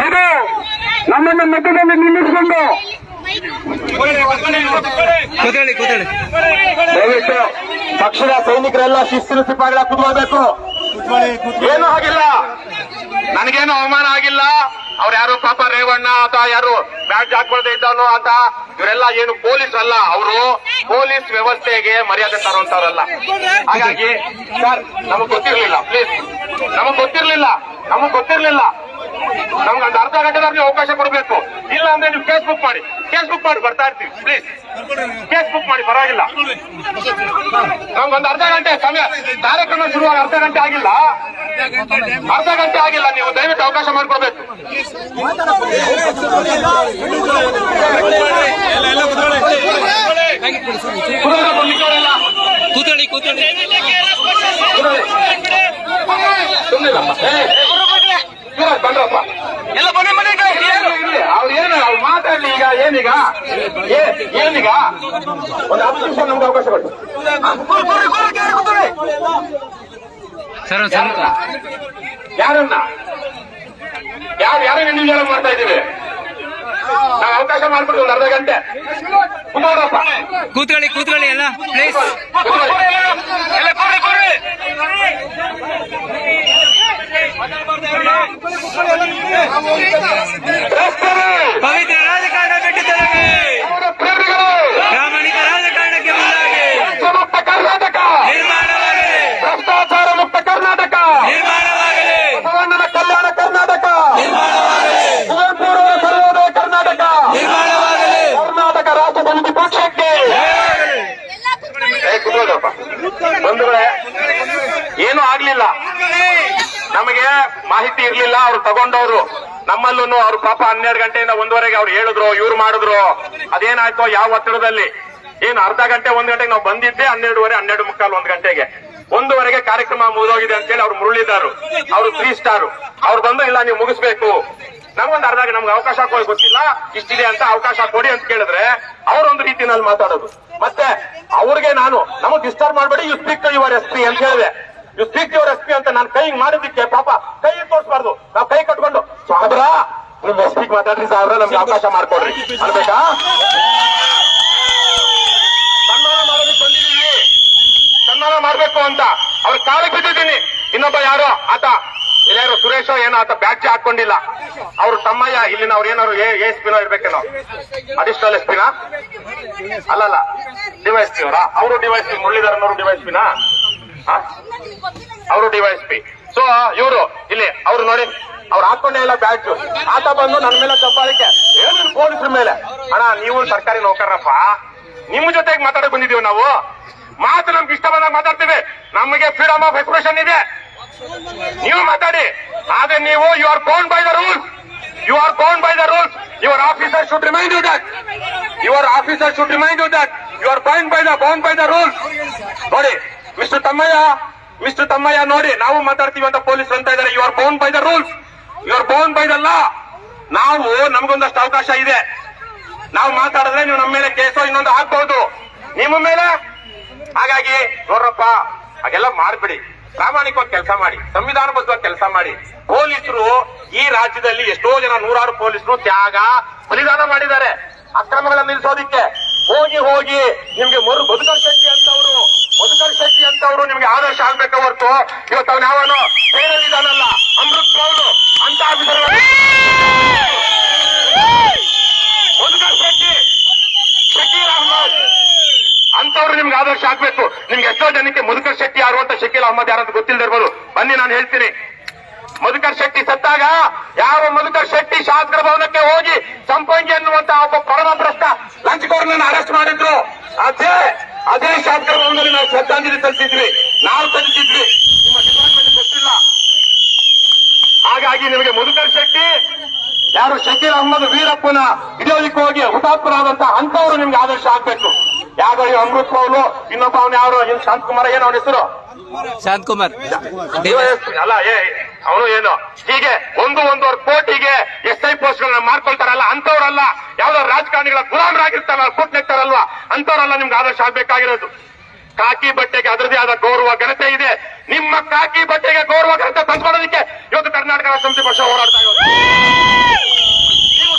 ಇದು ನಮ್ಮನ್ನ ಮಧ್ಯದಲ್ಲಿ ನಿಲ್ಲಿಸಿಕೊಂಡು. ಕೂತೇಳಿ ಕೂತೇಳಿ ದಯವಿಟ್ಟು ಪಕ್ಷದ ಸೈನಿಕರೆಲ್ಲ ಶಿಸ್ತಿನ ಸಿಪಾಯಿಗಳ ಕೂತ್ಕೊಳ್ಬೇಕು. ಏನು ಆಗಿಲ್ಲ. ನನಗೇನು ಅವಮಾನ ಆಗಿಲ್ಲ. ಅವ್ರು ಯಾರು ಪಾಪ ರೇವಣ್ಣ ಅಥವಾ ಯಾರು ಬ್ಯಾಟ್ ಹಾಕೊಳ್ದೆ ಇದ್ದಾನು ಅಂತ, ಇವರೆಲ್ಲ ಏನು ಪೊಲೀಸ್ ಅಲ್ಲ. ಅವರು ಪೊಲೀಸ್ ವ್ಯವಸ್ಥೆಗೆ ಮರ್ಯಾದೆ ತರುವಂತವ್ರಲ್ಲ ಹಾಗಾಗಿ, ಸರ್, ನಮಗ್ ಗೊತ್ತಿರ್ಲಿಲ್ಲ, ಪ್ಲೀಸ್. ನಮಗ್ ಗೊತ್ತಿರ್ಲಿಲ್ಲ ನಮಗ್ ಗೊತ್ತಿರ್ಲಿಲ್ಲ. ನಮ್ಗೆ ಒಂದು ಅರ್ಧ ಗಂಟೆದಾಗ ನೀವು ಅವಕಾಶ ಕೊಡಬೇಕು ಇಲ್ಲ ಅಂದ್ರೆ ನೀವು ಕೇಸ್ ಬುಕ್ ಮಾಡಿ ಕೇಸ್ ಬುಕ್ ಮಾಡಿ ಬರ್ತಾ ಇರ್ತೀವಿ ಪ್ಲೀಸ್ ಕೇಸ್ ಬುಕ್ ಮಾಡಿ ಪರವಾಗಿಲ್ಲ ನಮ್ಗೊಂದು ಅರ್ಧ ಗಂಟೆ ಸಮಯ ಕಾರ್ಯಕ್ರಮ ಶುರುವಾಗ ಅರ್ಧ ಗಂಟೆ ಆಗಿಲ್ಲ ಅರ್ಧ ಗಂಟೆ ಆಗಿಲ್ಲ ನೀವು ದಯವಿಟ್ಟು ಅವಕಾಶ ಮಾಡಿಕೊಡ್ಬೇಕು ಕೂತಳಿ ಕೂತಳಿ ಕೂತೇಳಿ ಸುಮ್ಮನಿಲ್ಲಪ್ಪ ಬಂದ್ರಪ್ಪ ಎಲ್ಲ ಬನ್ನಿ ಮನೆ ಅವ್ರು ಏನು ಅವ್ರು ಮಾತಾಡ್ಲಿ ಈಗ ಏನೀಗ? ಏ- ಏನೀಗ? ಒಂದು ಹತ್ತು ನಿಮಿಷ ನಮ್ಗೆ ಅವಕಾಶ ಕೊಟ್ಟು. ಸರ್ ಯಾರನ್ನ? ಯಾರು ಯಾರನ್ನ ನಿರ್ಧಾರ ಮಾಡ್ತಾ ಇದ್ದೀವಿ ನಾವು ಅವಕಾಶ ಮಾಡ್ಬಿಟ್ಟು ಒಂದು ಅರ್ಧ ಗಂಟೆ. ಕುಮಾರಪ್ಪ. ಕೂತ್ಕೊಳ್ಳಿ ಕೂತ್ಕೊಳ್ಳಿ ಎಲ್ಲ ಪ್ಲೀಸ್ ಎಲ್ಲ ಕೊಡ್ರಿ ಕೊಡ್ರಿ ಪವಿತ್ರ ರಾಜಕಾರಣ ಬಿಟ್ಟಿದ್ದಾರೆ ಪ್ರಾಮಾಣಿಕ ರಾಜಕಾರಣಕ್ಕೆ ಮುಂದಾಗಿ. ಮುಕ್ತ ಕರ್ನಾಟಕ ನಿರ್ಮಾಣವಾಗಲಿ. ಭ್ರಷ್ಟಾಚಾರ ಮುಕ್ತ ಕರ್ನಾಟಕ ನಿರ್ಮಾಣವಾಗಲಿ. ಭಗವಂತನ ಕಲ್ಯಾಣ ಕರ್ನಾಟಕ ನಿರ್ಮಾಣವಾಗಲಿ. ಕುವೆಂಪುರವರ ಸರ್ವೋದಯ ಕರ್ನಾಟಕ ನಿರ್ಮಾಣವಾಗಲಿ ಕರ್ನಾಟಕ ರಾಜ್ಯ ಸಮಿತಿ ಪಕ್ಷಕ್ಕೆ. ಬಂಧುಗಳೇ ಏನು ಆಗ್ಲಿಲ್ಲ. ನಮಗೆ ಮಾಹಿತಿ ಇರ್ಲಿಲ್ಲ, ಅವ್ರು ತಗೊಂಡವ್ರು. ನಮ್ಮಲ್ಲೂ ಅವ್ರು ಪಾಪ ಹನ್ನೆರಡು ಗಂಟೆಯಿಂದ ಒಂದುವರೆಗೆ ಅವ್ರು ಹೇಳಿದ್ರು, ಇವ್ರು ಮಾಡಿದ್ರು. ಅದೇನಾಯ್ತೋ ಯಾವ ಒತ್ತಡದಲ್ಲಿ? ಏನು ಅರ್ಧ ಗಂಟೆ, ಒಂದ್ ಗಂಟೆಗೆ ನಾವು ಬಂದಿದ್ದೆ ಹನ್ನೆರಡುವರೆ, ಹನ್ನೆರಡು ಮುಕ್ಕಾಲು ಒಂದ್ ಗಂಟೆಗೆ. ಒಂದೂವರೆಗೆ ಕಾರ್ಯಕ್ರಮ ಮುಗಿದೋಗಿದೆ ಅಂತೇಳಿ ಅವ್ರು ಮುರುಳಿದಾರು ಅವ್ರು ತ್ರೀ ಸ್ಟಾರ್ ಅವ್ರು ಬಂದು, ಇಲ್ಲ, ನೀವು ಮುಗಿಸ್ಬೇಕು. ನಮ್ಗೊಂದು ಅರ್ಧ ನಮ್ಗೆ ಅವಕಾಶ ಕೊಡಿ ಗೊತ್ತಿಲ್ಲ, ಇಷ್ಟಿದೆ ಅಂತ ಅವಕಾಶ ಕೊಡಿ ಅಂತ ಕೇಳಿದ್ರೆ ಅವರೊಂದು ರೀತಿನಲ್ಲಿ ಮಾತಾಡೋದು. ಮತ್ತೆ ಅವ್ರಿಗೆ ನಾನು, ನಮಗ್ ಡಿಸ್ಟರ್ಬ್ ಮಾಡಬೇಡಿ you speak your S P ಅಂತ ಹೇಳಿದೆ. You speak your S P ಅಂತ ನಾನು ಕೈ ಮಾಡಿದ್ದಕ್ಕೆ ಪಾಪ ಕೈ ತೋರಿಸಬಾರ್ದು. ನಾವು ಕೈ ಕಟ್ಕೊಂಡು ಸಾಹೇಬ್ರ ನಿಮ್ ಎಸ್ ಪಿ ಮಾತಾಡ್ರಿ ಸಾಹೇಬ್ರ ನಮ್ಗೆ ಅವಕಾಶ ಮಾಡ್ಕೊಡ್ರಿ. ಅನ್ಬೇಕಾ? ಸನ್ಮಾನ ಮಾಡೋದಕ್ಕೆ ಬಂದಿದ್ದೀವಿ ಸನ್ಮಾನ ಮಾಡ್ಬೇಕು ಅಂತ. ಅವ್ರ ಕಾಲಿಗೆ ಬಿದ್ದಿದ್ದೀನಿ. ಇನ್ನೊಬ್ಬ ಯಾರೋ ಆತ ಇಲ್ಲಾರು ಸುರೇಶ ಏನೋ ಆತ ಬ್ಯಾಚ್ ಹಾಕೊಂಡಿಲ್ಲ. ಅವ್ರು ತಮ್ಮಯ್ಯ ಇಲ್ಲಿನ ಅವ್ರು ಏನಾರು ಎಸ್ ಪಿನೋ ಇರ್ಬೇಕೇನೋ? ಅಡಿಷನಲ್ ಎಸ್ ಪಿನಾ ಅಲ್ಲಲ್ಲ ಡಿವೈಸ್ ಪಿ ಅವರ? ಅವರು ಡಿವೈಸ್ ಪಿ ಮುರಳೀಧರನವರು ಡಿವೈಸ್ ಪಿನ ಅವರು ಡಿವೈಸ್ ಪಿ. ಸೊ ಇವರು, ಇಲ್ಲಿ, ಅವ್ರು ನೋಡಿ, ಅವ್ರು ಹಾಕೊಂಡೇ ಇಲ್ಲ ಬ್ಯಾಚ್ ಆತ ಬಂದು ನನ್ನ ಮೇಲೆ ದಬ್ಬಾಳಿಕೆ ಏನು ಪೊಲೀಸರ ಮೇಲೆ. ಅಣ್ಣ, ನೀವು ಸರ್ಕಾರಿ ನೌಕರಪ್ಪ ನಿಮ್ಮ ಜೊತೆಗೆ ಮಾತಾಡಕ್ ಬಂದಿದೀವಿ ನಾವು. ಮಾತು ನಮ್ಗೆ ಇಷ್ಟ ಬಂದಾಗ ಮಾತಾಡ್ತೀವಿ. ನಮಗೆ ಫ್ರೀಡಮ್ ಆಫ್ ಎಕ್ಸ್ಪ್ರೆಷನ್ ಇದೆ. ನೀವು ಮಾತಾಡಿ. ಆದ್ರೆ ನೀವು you are bound by the rules you are bound by the rules your officer should remind you that your officer should remind you that you are bound by the bound by the rules ನೋಡಿ mister ತಮ್ಮಯ್ಯ mister ತಮ್ಮಯ್ಯ, ನೋಡಿ, ನಾವು ಮಾತಾಡ್ತೀವಿ ಅಂತ police ಅಂತ ಇದ್ದಾರೆ. You are bound by the rules you are bound by the law ನಾವು ನಮಗೊಂದಷ್ಟು ಅವಕಾಶ ಇದೆ. ನಾವು ಮಾತಾಡಿದ್ರೆ ನೀವು ನಮ್ಮ ಮೇಲೆ ಕೇಸೋ ಇನ್ನೊಂದು ಹಾಕ್ಬಹುದು ನಿಮ್ಮ ಮೇಲೆ? ಹಾಗಾಗಿ, ನೋಡ್ರಪ್ಪ, ಹಾಗೆಲ್ಲ ಮಾಡ್ಬಿಡಿ. ಪ್ರಾಮಾಣಿಕವಾಗಿ ಕೆಲಸ ಮಾಡಿ, ಸಂವಿಧಾನಬದ್ಧವಾಗಿ ಕೆಲಸ ಮಾಡಿ. ಪೊಲೀಸರು ಈ ರಾಜ್ಯದಲ್ಲಿ ಎಷ್ಟೋ ಜನ, ನೂರಾರು ಪೊಲೀಸರು ತ್ಯಾಗ, ಬಲಿದಾನ ಮಾಡಿದ್ದಾರೆ. ಅಕ್ರಮಗಳನ್ನು ನಿಲ್ಲಿಸೋದಿಕ್ಕೆ. ಹೋಗಿ ಹೋಗಿ ನಿಮ್ಗೆ ಮರು ಬದುಕಲ್ ಶಕ್ತಿ ಅಂತವ್ರು. ಮದುಕರ್ ಶೆಟ್ಟಿ ಅಂತವ್ರು ನಿಮ್ಗೆ ಆದರ್ಶ ಆಗ್ಬೇಕ ಹೊರತು. ಇವತ್ತು ಅವ್ನು ಯಾವನು ಇದಾನಲ್ಲ ಅಮೃತ್ ಪೌಲು ಅಂತ ಆಫೀಸರ್ಗಳು ಮಧುಕರ್ ಶೆಟ್ಟಿ, ಶಕೀಲ್ ಅಹಮದ್ ಅಂತವ್ರು ನಿಮ್ಗೆ ಆದರ್ಶ ಆಗ್ಬೇಕು. ನಿಮ್ಗೆ ಎಷ್ಟೋ ಜನಕ್ಕೆ ಮಧುಕರ್ ಶೆಟ್ಟಿ ಯಾರು ಅಂತ ಶಕೀಲ್ ಅಹಮದ್ ಯಾರು ಗೊತ್ತಿಲ್ಲದಿರ್ಬೋದು ಬನ್ನಿ, ನಾನು ಹೇಳ್ತೀನಿ. ಮಧುಕರ್ ಶೆಟ್ಟಿ ಸತ್ತಾಗ ಯಾವ ಮಧುಕರ್ ಶೆಟ್ಟಿ ಶಾಸಕರ ಭವನಕ್ಕೆ ಹೋಗಿ ಸಂಪಂಗಿ ಅನ್ನುವಂತ ಒಬ್ಬ ಪರಮ ಭ್ರಷ್ಟ ಲಂಚ್ ಅರೆಸ್ಟ್ ಮಾಡಿದ್ರು. ಅದೇ ಅದೇ ಭವನದಲ್ಲಿ ನಾವು ಶ್ರದ್ಧಾಂಜಲಿ ಸಲ್ಲಿಸಿದ್ವಿ. ನಾವು ಸಲ್ಲಿಸಿದ್ವಿ. ನಿಮ್ಮ ಡಿಪಾರ್ಟ್ಮೆಂಟ್ ಗೊತ್ತಿಲ್ಲ. ಹಾಗಾಗಿ ನಿಮಗೆ ಮಧುಕರ್ ಶೆಟ್ಟಿ ಯಾರು ಶಕೀರ್ ಅಹಮದ್ ವೀರಪ್ಪನ ಹಿಡಿಯೋದಿಕ್ಕೆ ಹೋಗಿ ಹುತಾತ್ಮರಾದಂತ ಅಂತವರು ನಿಮ್ಗೆ ಆದರ್ಶ ಆಗ್ಬೇಕು. ಯಾರೋ ಈ ಅಮೃತ್ ಪೌಲು ಇನ್ನೊಬ್ಬ ಅವನು ಯಾರು? ಶಾಂತಕುಮಾರ್ ಶಾಂತಕುಮಾರ. ಏನು ಅವನ ಹೆಸರು? ಶಾಂತಕುಮಾರ್. ಕುಮಾರ್ ಅಲ್ಲ ಏ ಅವನು ಏನು? ಹೀಗೆ ಒಂದು ಒಂದೂವರೆ ಕೋಟಿಗೆ ಎಸ್ ಐ ಪೋಸ್ಟ್ ಗಳನ್ನ ಮಾಡ್ಕೊಳ್ತಾರಲ್ಲ ಅಂತವ್ರಲ್ಲ ಯಾವ್ದೋ ರಾಜಕಾರಣಿಗಳ ಗುಲಾಮರಾಗಿರ್ತಾರಲ್ಲ, ಕೂಟ್ನೆಕ್ತಾರಲ್ವಾ? ಅಂತವರಲ್ಲ ನಿಮ್ಗೆ ಆದರ್ಶ ಆಗ್ಬೇಕಾಗಿರೋದು. ಕಾಕಿ ಬಟ್ಟೆಗೆ ಅದರದೇ ಆದ ಗೌರವ ಘನತೆ ಇದೆ. ನಿಮ್ಮ ಕಾಕಿ ಬಟ್ಟೆಗೆ ಗೌರವ ಘನತೆ ತಂದ್ಕೊಳ್ಳೋದಕ್ಕೆ ಇವತ್ತು ಕರ್ನಾಟಕ ಸಮಿತಿ ಪಕ್ಷ ಹೋರಾಡ್ತಾ ಇರೋದು. ನೀವು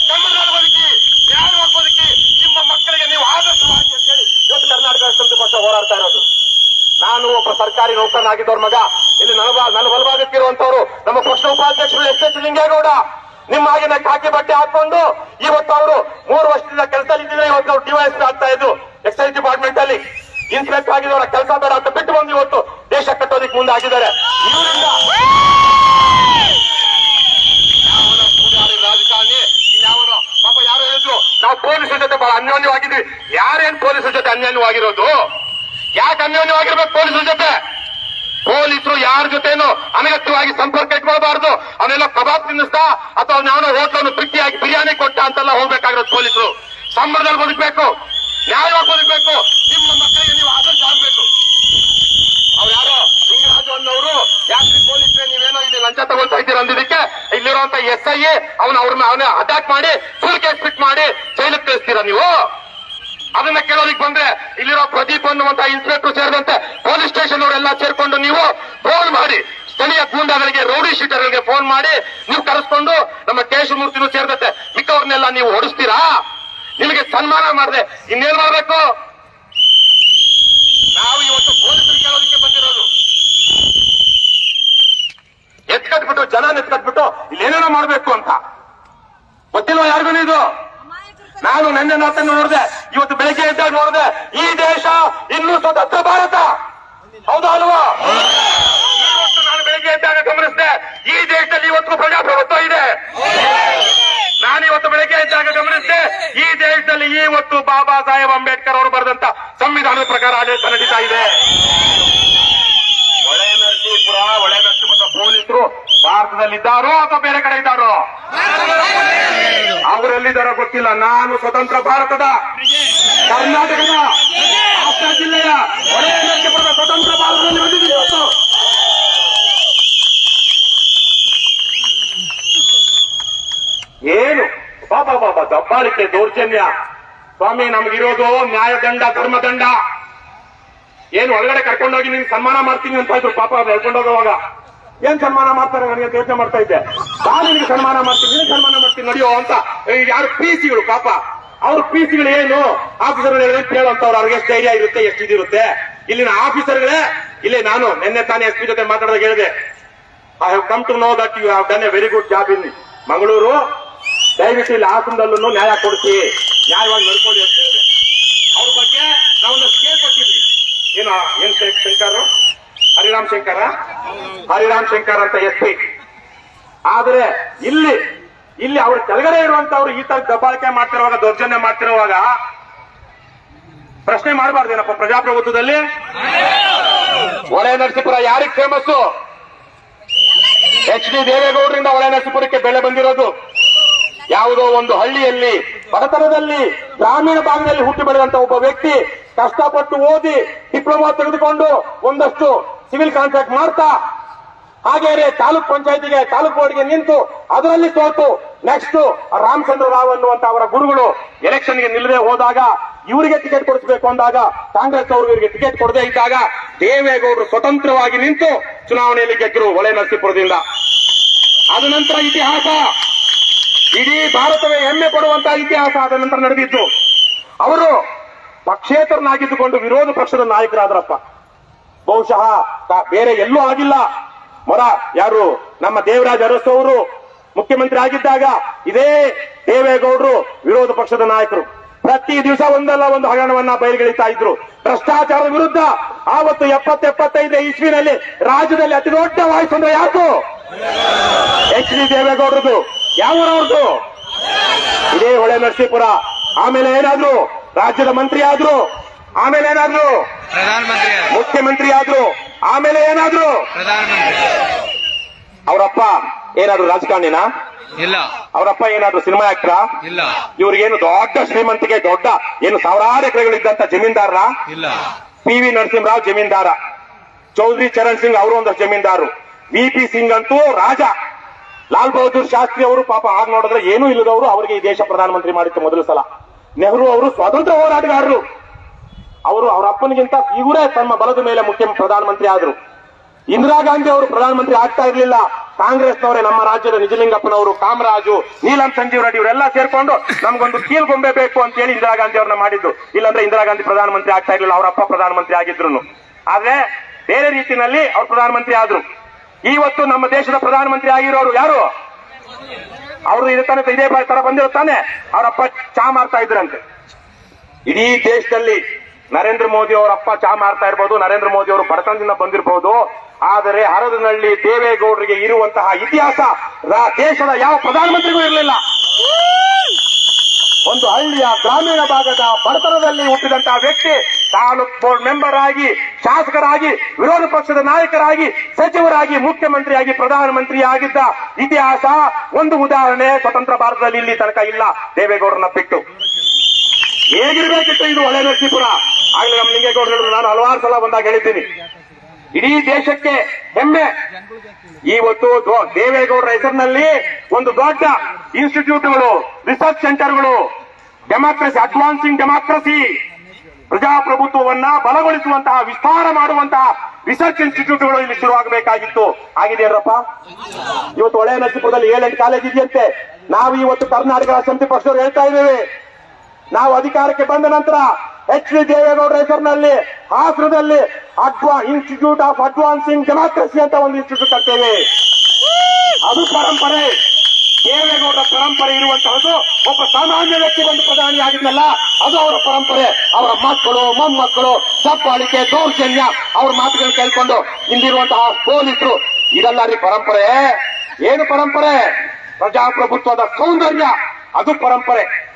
ನಿಮ್ಮ ಮಕ್ಕಳಿಗೆ ನೀವು ಆದರ್ಶವಾಗಿ ಅಂತೇಳಿ ಇವತ್ತು ಕರ್ನಾಟಕ ರಾಷ್ಟ್ರ ಸಮಿತಿ ಪಕ್ಷ ಹೋರಾಡ್ತಾ ಇರೋದು. ನಾನು ಒಬ್ಬ ಸರ್ಕಾರಿ ನೌಕರನಾಗಿದ್ದವ್ರ ಮಗ. ಇಲ್ಲಿ ನನ್ನ ನನ್ನ ನಮ್ಮ ಪಕ್ಷ ಉಪಾಧ್ಯಕ್ಷರು ಎಸ್ ಎಚ್ ಲಿಂಗೇಗೌಡ. ನಿಮ್ಮ ಆಗಿನ ಕಾಕಿ ಬಟ್ಟೆ ಹಾಕೊಂಡು ಇವತ್ತು ಅವರು ಮೂರು ವರ್ಷದಿಂದ ಕೆಲಸದಲ್ಲಿ ಇದ್ದಿದ್ರೆ ಇವತ್ತು ಅವರು ಡಿವೈಸ್ ಆಗ್ತಾ ಇದ್ರು ಎಕ್ಸೈಸ್ ಡಿಪಾರ್ಟ್ಮೆಂಟ್ ಅಲ್ಲಿ ಇನ್ಸ್ಪೆಕ್ಟರ್ ಆಗಿದವರ ಕೆಲಸ ಬೇಡ ಅಂತ ಬಿಟ್ಟು ಬಂದು ಇವತ್ತು ದೇಶ ಕಟ್ಟೋದಕ್ಕೆ ಮುಂದೆ ಆಗಿದ್ದಾರೆ. ಇವರಿಂದ ರಾಜಕಾರಣಿ ಪಾಪ ಯಾರು ಹೇಳಿದ್ರು ನಾವು ಪೊಲೀಸರ ಜೊತೆ ಬಹಳ ಅನ್ಯೋನ್ಯವಾಗಿದ್ವಿ ಯಾರೇನ್ ಪೊಲೀಸರ ಜೊತೆ ಅನ್ಯೋನ್ಯವಾಗಿರೋದು? ಯಾಕೆ ಅನ್ಯೋನ್ಯವಾಗಿರ್ಬೇಕು ಪೊಲೀಸರ ಜೊತೆ? ಪೊಲೀಸರು ಯಾರ ಜೊತೆನೂ ಅನಗತ್ಯವಾಗಿ ಸಂಪರ್ಕ ಇಟ್ಕೊಳ್ಬಾರ್ದು. ಅವನೆಲ್ಲ ಕಬಾಬ್ ತಿನ್ನಿಸ್ತಾ ಅಥವಾ ನಾನು ಹೋಟ್ಲನ್ನು ತೃಪ್ತಿಯಾಗಿ ಬಿರಿಯಾನಿ ಕೊಟ್ಟ ಅಂತೆಲ್ಲ ಹೋಗ್ಬೇಕಾಗಿರೋದು ಪೊಲೀಸರು. ಸಂಬಳದಲ್ಲಿ ಬದುಕಬೇಕು, ನ್ಯಾಯವಾಗಿ ಬದುಕಬೇಕು, ನಿಮ್ಮ ಮಕ್ಕಳಿಗೆ ನೀವು ಆದರ್ಶ ಆಗ್ಬೇಕು. ಅವ್ರು ಯಾರೋ ಲಿಂಗರಾಜು ಅನ್ನೋರು, ಯಾಕ್ರಿ ಪೊಲೀಸ್ರೆ ನೀವೇನೋ ಇಲ್ಲಿ ಲಂಚ ತಗೊಳ್ತಾ ಇದ್ದೀರ ಅಂದಿದ್ದಕ್ಕೆ? ಇಲ್ಲಿರುವಂತ ಎಸ್ ಐ ಅವನ ಅವ್ರನ್ನ ಅವನ ಅಟ್ಯಾಕ್ ಮಾಡಿ ಫುಲ್ ಕೇಸ್ ಫಿಟ್ ಮಾಡಿ ಜೈಲಿಗೆ ಕಳಿಸ್ತೀರಾ ನೀವು? ಅದನ್ನ ಕೇಳೋದಕ್ಕೆ ಬಂದ್ರೆ ಇಲ್ಲಿರೋ ಪ್ರದೀಪ್ ಅನ್ನುವಂತ ಇನ್ಸ್ಪೆಕ್ಟರ್ ಸೇರಿದಂತೆ ಪೊಲೀಸ್ ಸ್ಟೇಷನ್ ಅವರೆಲ್ಲ ಸೇರ್ಕೊಂಡು ನೀವು ಫೋನ್ ಮಾಡಿ, ಸ್ಥಳೀಯ ಗೂಂಡಾಗಳಿಗೆ ರೌಡಿ ಶೀಟರ್ಗಳಿಗೆ ಫೋನ್ ಮಾಡಿ, ನೀವು ಕರೆಸ್ಕೊಂಡು ನಮ್ಮ ಕೇಶಮೂರ್ತಿನೂ ಸೇರಿದಂತೆ ಮಿಕ್ಕವ್ರನ್ನೆಲ್ಲ ನೀವು ಹೊಡಿಸ್ತೀರಾ? ನಿಮಗೆ ಸನ್ಮಾನ ಮಾಡಿದೆ. ಇನ್ನೇನ್ ಮಾಡ್ಬೇಕು? ನಾವು ಇವತ್ತು ಪೊಲೀಸರು ಕೇಳೋದಕ್ಕೆ ಬಂದಿರೋದು. ಎತ್ಕಟ್ಬಿಟ್ಟು ಜನ ಎತ್ಕಟ್ಬಿಟ್ಟು ಇಲ್ಲೇನೇನೋ ಮಾಡ್ಬೇಕು ಅಂತ. ಗೊತ್ತಿಲ್ವ ಯಾರಿಗೂ ಇದು? ನಾನು ನನ್ನ ನಾತನ್ನು ನೋಡಿದೆ, ಇವತ್ತು ಬೆಳಗ್ಗೆ ಇದ್ದಾಗ ನೋಡಿದೆ, ಈ ದೇಶ ಇನ್ನೂ ಸ್ವತಂತ್ರ ಭಾರತ. ಹೌದಾ ಅಲ್ವಾ? ನಾನು ಬೆಳಗ್ಗೆ ಇದ್ದಾಗ ಗಮನಿಸಿದೆ, ಈ ದೇಶದಲ್ಲಿ ಇವತ್ತು ಪ್ರಜಾಪ್ರಭುತ್ವ ಇದೆ. ನಾನು ಇವತ್ತು ಬೆಳಗ್ಗೆ ಇದ್ದಾಗ ಗಮನಿಸಿದೆ, ಈ ದೇಶದಲ್ಲಿ ಇವತ್ತು ಬಾಬಾ ಸಾಹೇಬ್ ಅಂಬೇಡ್ಕರ್ ಅವರು ಬರೆದಂತ ಸಂವಿಧಾನದ ಪ್ರಕಾರ ಆಡಳಿತ ನಡೀತಾ ಇದೆ. ಪೊಲೀಸರು ಭಾರತದಲ್ಲಿದ್ದಾರೋ ಅಥವಾ ಬೇರೆ ಕಡೆ ಇದ್ದಾರೋ ಅವರೆಲ್ಲಿದ್ದಾರೋ ಗೊತ್ತಿಲ್ಲ. ನಾನು ಸ್ವತಂತ್ರ ಭಾರತದ ಕರ್ನಾಟಕದ ಹಾಸನ ಜಿಲ್ಲೆಯ ಸ್ವತಂತ್ರ ಭಾರತದಲ್ಲಿ ಬಂದಿದ್ದೀನಿ ಏನು? ಬಾಬಾ ಬಾಬಾ ದಬ್ಬಾಳಿಕೆ ದೌರ್ಜನ್ಯ. ಸ್ವಾಮಿ, ನಮಗಿರೋದು ನ್ಯಾಯದಂಡ ಧರ್ಮದಂಡ ಏನು, ಒಳಗಡೆ ಕರ್ಕೊಂಡೋಗಿ ನಿನ್ ಸನ್ಮಾನ ಮಾಡ್ತೀನಿ ಅಂತ ಇದ್ರು ಪಾಪ ಅವ್ರು ಹೇಳ್ಕೊಂಡೋಗುವಾಗ. ಏನ್ ಸನ್ಮಾನ ಮಾಡ್ತಾರೆ? ನನಗೆ ಯೋಚನೆ ಮಾಡ್ತಾ ಇದ್ದೆ. ನಾನು ನಿನಗೆ ಸನ್ಮಾನ ಮಾಡ್ತೀನಿ ನಿನಗೆ ಸನ್ಮಾನ ಮಾಡ್ತೀನಿ ನಡೆಯೋ ಅಂತ. ಯಾರು ಪಿ ಸಿಗಳು ಪಾಪ. ಅವ್ರ ಪಿ ಸಿಗಳು ಏನು ಆಫೀಸರ್ ಕೇಳುವಂತವ್ರು, ಅವ್ರಿಗೆ ಎಷ್ಟು ಧೈರ್ಯ ಇರುತ್ತೆ, ಎಷ್ಟು ಇದಿರುತ್ತೆ ಇಲ್ಲಿನ ಆಫೀಸರ್ಗಳೇ, ಇಲ್ಲಿ ನಾನು ನಿನ್ನೆ ತಾನೇ ಎಸ್ ಪಿ ಜೊತೆ ಮಾತಾಡೋದಾಗ ಹೇಳಿದೆ. I have come to know that you have done a very good job in Mangaluru ದಯವಿಟ್ಟು ಇಲ್ಲಿ ಹಾಸನದಲ್ಲೂ ನ್ಯಾಯ ಕೊಡಿಸಿ, ನ್ಯಾಯವಾಗಿ ನಡ್ಕೊಳ್ಳಿ ಅಂತ ಹೇಳಿದೆ. ಅವ್ರ ಬಗ್ಗೆ ನಾವೊಂದು ಕೇಳ್ಕೊಟ್ಟಿದ್ವಿ ಏನು ಏನ್ ಶಂಕ್- ಶಂಕರ್? ಹರಿರಾಮ್ ಶಂಕರ? ಹರಿರಾಮ್ ಶಂಕರ್ ಅಂತ ಎಸ್ ಪಿ. ಆದ್ರೆ ಇಲ್ಲಿ ಇಲ್ಲಿ ಅವ್ರ ಕೆಳಗಡೆ ಇರುವಂತವ್ರು ಈ ತರ ದಬ್ಬಾಳಿಕೆ ಮಾಡ್ತಿರುವಾಗ, ದೌರ್ಜನ್ಯ ಮಾಡ್ತಿರುವಾಗ ಪ್ರಶ್ನೆ ಮಾಡಬಾರ್ದೇನಪ್ಪ ಪ್ರಜಾಪ್ರಭುತ್ವದಲ್ಲಿ? ಒಳೆ ನರಸೀಪುರ ಯಾರಿಗೆ ಫೇಮಸ್ ಎಚ್ ಡಿ ದೇವೇಗೌಡರಿಂದ ಒಳೆ ನರಸೀಪುರಕ್ಕೆ ಬೆಳೆ ಬಂದಿರೋದು. ಯಾವುದೋ ಒಂದು ಹಳ್ಳಿಯಲ್ಲಿ, ಬಡತನದಲ್ಲಿ, ಗ್ರಾಮೀಣ ಭಾಗದಲ್ಲಿ ಹುಟ್ಟಿ ಬೆಳೆದಂತ ಒಬ್ಬ ವ್ಯಕ್ತಿ ಕಷ್ಟಪಟ್ಟು ಓದಿ ಡಿಪ್ಲೊಮಾ ತೆಗೆದುಕೊಂಡು ಒಂದಷ್ಟು ಸಿವಿಲ್ ಕಾಂಟ್ರಾಕ್ಟ್ ಮಾಡ್ತಾ ಹಾಗೇನೆ ತಾಲೂಕ್ ಪಂಚಾಯತಿಗೆ ತಾಲೂಕ್ ಬೋರ್ಡ್ಗೆ ನಿಂತು ಅದರಲ್ಲಿ ಸೋತು. ನೆಕ್ಸ್ಟ್ ರಾಮಚಂದ್ರ ರಾವ್ ಅನ್ನುವಂತ ಅವರ ಗುರುಗಳು ಎಲೆಕ್ಷನ್ಗೆ ನಿಲ್ಲದೆ ಹೋದಾಗ ಇವರಿಗೆ ಟಿಕೆಟ್ ಕೊಡಿಸಬೇಕು ಅಂದಾಗ ಕಾಂಗ್ರೆಸ್ ಅವರು ಇವರಿಗೆ ಟಿಕೆಟ್ ಕೊಡದೆ ಇದ್ದಾಗ ದೇವೇಗೌಡರು ಸ್ವತಂತ್ರವಾಗಿ ನಿಂತು ಚುನಾವಣೆಯಲ್ಲಿ ಗೆದ್ದರು ಒಳೆ ನರಸೀಪುರದಿಂದ. ಅದ ನಂತರ ಇತಿಹಾಸ. ಇಡೀ ಭಾರತವೇ ಹೆಮ್ಮೆ ಪಡುವಂತಹ ಇತಿಹಾಸ ಆದ ನಂತರ ನಡೆದಿತ್ತು ಅವರು ಪಕ್ಷೇತರನಾಗಿದ್ದುಕೊಂಡು ವಿರೋಧ ಪಕ್ಷದ ನಾಯಕರಾದ್ರಪ್ಪ. ಬಹುಶಃ ಬೇರೆ ಎಲ್ಲೂ ಆಗಿಲ್ಲ. ಮೊರ ಯಾರು? ನಮ್ಮ ದೇವರಾಜ ಅರಸು ಅವರು ಮುಖ್ಯಮಂತ್ರಿ ಆಗಿದ್ದಾಗ ಇದೇ ದೇವೇಗೌಡರು ವಿರೋಧ ಪಕ್ಷದ ನಾಯಕರು. ಪ್ರತಿ ದಿವಸ ಒಂದಲ್ಲ ಒಂದು ಹಗರಣವನ್ನ ಬಯಲುಗಳಿತಾ ಇದ್ರು. ಭ್ರಷ್ಟಾಚಾರದ ವಿರುದ್ಧ ಆವತ್ತು ಎಪ್ಪತ್ತು ಎಪ್ಪತ್ತೈದನೇ ಇಸ್ವಿನಲ್ಲಿ ರಾಜ್ಯದಲ್ಲಿ ಅತಿ ದೊಡ್ಡ ವಾಯ್ಸ್ ಅಂದ್ರೆ ಯಾರು ಎಚ್ ಡಿ ದೇವೇಗೌಡರದು ಯಾವೂರವ್ರದ್ದು ಇದೇ ಹೊಳೆ ನರಸೀಪುರ. ಆಮೇಲೆ ಏನಾದ್ರು? ರಾಜ್ಯದ ಮಂತ್ರಿ ಆದ್ರು. ಆಮೇಲೆ ಏನಾದ್ರು? ಮುಖ್ಯಮಂತ್ರಿ ಆದ್ರು. ಆಮೇಲೆ ಏನಾದ್ರು? ಅವರಪ್ಪ ಏನಾದ್ರು ರಾಜಕಾರಣಿನ? ಇಲ್ಲ. ಅವರಪ್ಪ ಏನಾದ್ರು ಸಿನಿಮಾ ಆಕ್ಟ್ರಾ? ಇಲ್ಲ. ಇವ್ರಿಗೇನು ದೊಡ್ಡ ಶ್ರೀಮಂತಿಗೆ ದೊಡ್ಡ ಏನು ಸಾವಿರಾರು ಎಕರೆಗಳಿದ್ದಂತ ಜಮೀನ್ದಾರ ಇಲ್ಲ. ಪಿ ವಿ ನರಸಿಂಹರಾವ್ ಜಮೀನ್ದಾರ. ಚೌಧರಿ ಚರಣ್ ಸಿಂಗ್ ಅವರು ಒಂದಷ್ಟು ಜಮೀನ್ದಾರು. ವಿ ಪಿ ಸಿಂಗ್ ಅಂತೂ ರಾಜ. ಲಾಲ್ ಬಹದ್ದೂರ್ ಶಾಸ್ತ್ರಿ ಅವರು ಪಾಪ ಆಗ ನೋಡಿದ್ರೆ ಏನೂ ಇಲ್ಲದವರು ಅವರಿಗೆ ಈ ದೇಶ ಪ್ರಧಾನಮಂತ್ರಿ ಮಾಡಿತ್ತು ಮೊದಲ ಸಲ. ನೆಹರು ಅವರು ಸ್ವಾತಂತ್ರ್ಯ ಹೋರಾಟಗಾರರು. ಅವರು ಅವರ ಅಪ್ಪನಿಗಿಂತ ಇವರೇ ತಮ್ಮ ಬಲದ ಮೇಲೆ ಮುಖ್ಯ ಪ್ರಧಾನಮಂತ್ರಿ ಆದರು. ಇಂದಿರಾ ಗಾಂಧಿ ಅವರು ಪ್ರಧಾನಮಂತ್ರಿ ಆಗ್ತಾ ಇರಲಿಲ್ಲ. ಕಾಂಗ್ರೆಸ್ನವರೇ ನಮ್ಮ ರಾಜ್ಯದ ನಿಜಲಿಂಗಪ್ಪನವರು, ಕಾಮರಾಜು, ನೀಲಂ ಸಂಜೀವ್ ರೆಡ್ಡಿ ಇವರೆಲ್ಲ ಸೇರ್ಕೊಂಡು ನಮ್ಗೊಂದು ಕೀಲ್ಗೊಂಬೆ ಬೇಕು ಅಂತ ಹೇಳಿ ಇಂದಿರಾ ಗಾಂಧಿ ಅವ್ರನ್ನ ಮಾಡಿದ್ದು. ಇಲ್ಲಾಂದ್ರೆ ಇಂದಿರಾ ಗಾಂಧಿ ಪ್ರಧಾನಮಂತ್ರಿ ಆಗ್ತಾ ಇರಲಿಲ್ಲ, ಅವರ ಅಪ್ಪ ಪ್ರಧಾನಮಂತ್ರಿ ಆಗಿದ್ರು ಆದ್ರೆ ಬೇರೆ ರೀತಿಯಲ್ಲಿ ಅವರು ಪ್ರಧಾನಮಂತ್ರಿ ಆದ್ರು. ಇವತ್ತು ನಮ್ಮ ದೇಶದ ಪ್ರಧಾನಮಂತ್ರಿ ಆಗಿರೋರು ಯಾರು? ಅವರು ಇದೇ ತಾನೇ ಇದೇ ತರ ಬಂದಿರುತ್ತಾನೆ ಅವರಪ್ಪ ಚಾ ಮಾಡ್ತಾ ಇದ್ರಂತೆ. ಇಡೀ ದೇಶದಲ್ಲಿ ನರೇಂದ್ರ ಮೋದಿ ಅವರ ಅಪ್ಪ ಚಾ ಮಾರ್ತಾ ಇರ್ಬೋದು, ನರೇಂದ್ರ ಮೋದಿ ಅವರು ಬಡತನದಿಂದ ಬಂದಿರಬಹುದು ಆದರೆ ಹರದನಹಳ್ಳಿ ದೇವೇಗೌಡರಿಗೆ ಇರುವಂತಹ ಇತಿಹಾಸ ದೇಶದ ಯಾವ ಪ್ರಧಾನಮಂತ್ರಿಗೂ ಇರಲಿಲ್ಲ. ಒಂದು ಹಳ್ಳಿಯ ಗ್ರಾಮೀಣ ಭಾಗದ ಬಡತನದಲ್ಲಿ ಹುಟ್ಟಿದಂತಹ ವ್ಯಕ್ತಿ ತಾಲೂಕ್ ಬೋರ್ಡ್ ಮೆಂಬರ್ ಆಗಿ, ಶಾಸಕರಾಗಿ, ವಿರೋಧ ಪಕ್ಷದ ನಾಯಕರಾಗಿ, ಸಚಿವರಾಗಿ, ಮುಖ್ಯಮಂತ್ರಿಯಾಗಿ, ಪ್ರಧಾನಮಂತ್ರಿ ಆಗಿದ್ದ ಇತಿಹಾಸ ಒಂದು ಉದಾಹರಣೆ. ಸ್ವತಂತ್ರ ಭಾರತದಲ್ಲಿ ಇಲ್ಲಿ ತನಕ ಇಲ್ಲ. ದೇವೇಗೌಡರನ್ನ ಬಿಟ್ಟು. ಹೇಗಿರ್ಬೇಕಿತ್ತು ಇದು ಹೊಳೆ ನರಸೀಪುರ ಆಗ್ಲಿ ನಮ್ಮ ಲಿಂಗೇಗೌಡರು ಹೇಳಿದ್ರು ನಾನು ಹಲವಾರು ಸಲ ಬಂದಾಗ ಹೇಳಿದ್ದೀನಿ. ಇಡೀ ದೇಶಕ್ಕೆ ಹೆಮ್ಮೆ. ಇವತ್ತು ದೇವೇಗೌಡರ ಹೆಸರಿನಲ್ಲಿ ಒಂದು ದೊಡ್ಡ ಇನ್ಸ್ಟಿಟ್ಯೂಟ್ಗಳು ರಿಸರ್ಚ್ ಸೆಂಟರ್ಗಳು ಡೆಮಾಕ್ರಸಿ ಅಡ್ವಾನ್ಸಿಂಗ್ ಡೆಮಾಕ್ರಸಿ ಪ್ರಜಾಪ್ರಭುತ್ವವನ್ನ ಬಲಗೊಳಿಸುವಂತಹ, ವಿಸ್ತಾರ ಮಾಡುವಂತಹ ರಿಸರ್ಚ್ ಇನ್ಸ್ಟಿಟ್ಯೂಟ್ಗಳು ಇಲ್ಲಿ ಶುರುವಾಗಬೇಕಾಗಿತ್ತು ಆಗಿದೆಯಲ್ಲಪ್ಪ? ಇವತ್ತು ಒಳ್ಳೆಯ ನರಸೀಪುರದಲ್ಲಿ ಏಳೆಂಟು ಕಾಲೇಜ್ ಇದೆಯಂತೆ. ನಾವು ಇವತ್ತು ಕರ್ನಾಟಕ ಸಮಿತಿ ಪಕ್ಷದವರು ಹೇಳ್ತಾ ಇದ್ದೇವೆ. ನಾವು ಅಧಿಕಾರಕ್ಕೆ ಬಂದ ನಂತರ ಎಚ್ ಡಿ ದೇವೇಗೌಡರ ಹೆಸರಿನಲ್ಲಿ ಹಾಸನದಲ್ಲಿ ಅಡ್ವಾ ಇನ್ಸ್ಟಿಟ್ಯೂಟ್ ಆಫ್ ಅಡ್ವಾನ್ಸಿಂಗ್ ಡೆಮಾಕ್ರಸಿ ಅಂತ ಒಂದು ಇನ್ಸ್ಟಿಟ್ಯೂಟ್ ಅಂತೇವೆ ಅದು ಪರಂಪರೆ. ದೇವೇಗೌಡರ ಪರಂಪರೆ ಇರುವಂತಹದ್ದು ಒಬ್ಬ ಸಾಮಾನ್ಯ ವ್ಯಕ್ತಿ ಒಂದು ಪ್ರಧಾನಿ ಆಗಿದ್ನಲ್ಲ, ಅದು ಅವರ ಪರಂಪರೆ. ಅವರ ಮಕ್ಕಳು, ಮೊಮ್ಮಕ್ಕಳು ಸಪ್ಪಾಳಿಕೆ ದೌರ್ಜನ್ಯ, ಅವ್ರ ಮಾತುಗಳನ್ನು ಕೇಳ್ಕೊಂಡು ಇಲ್ಲಿರುವಂತಹ ಪೊಲೀಸರು. ಇದೆಲ್ಲ ರೀ ಪರಂಪರೆ. ಏನು ಪರಂಪರೆ? ಪ್ರಜಾಪ್ರಭುತ್ವದ ಸೌಂದರ್ಯ. ಅದು ಪರಂಪರೆ.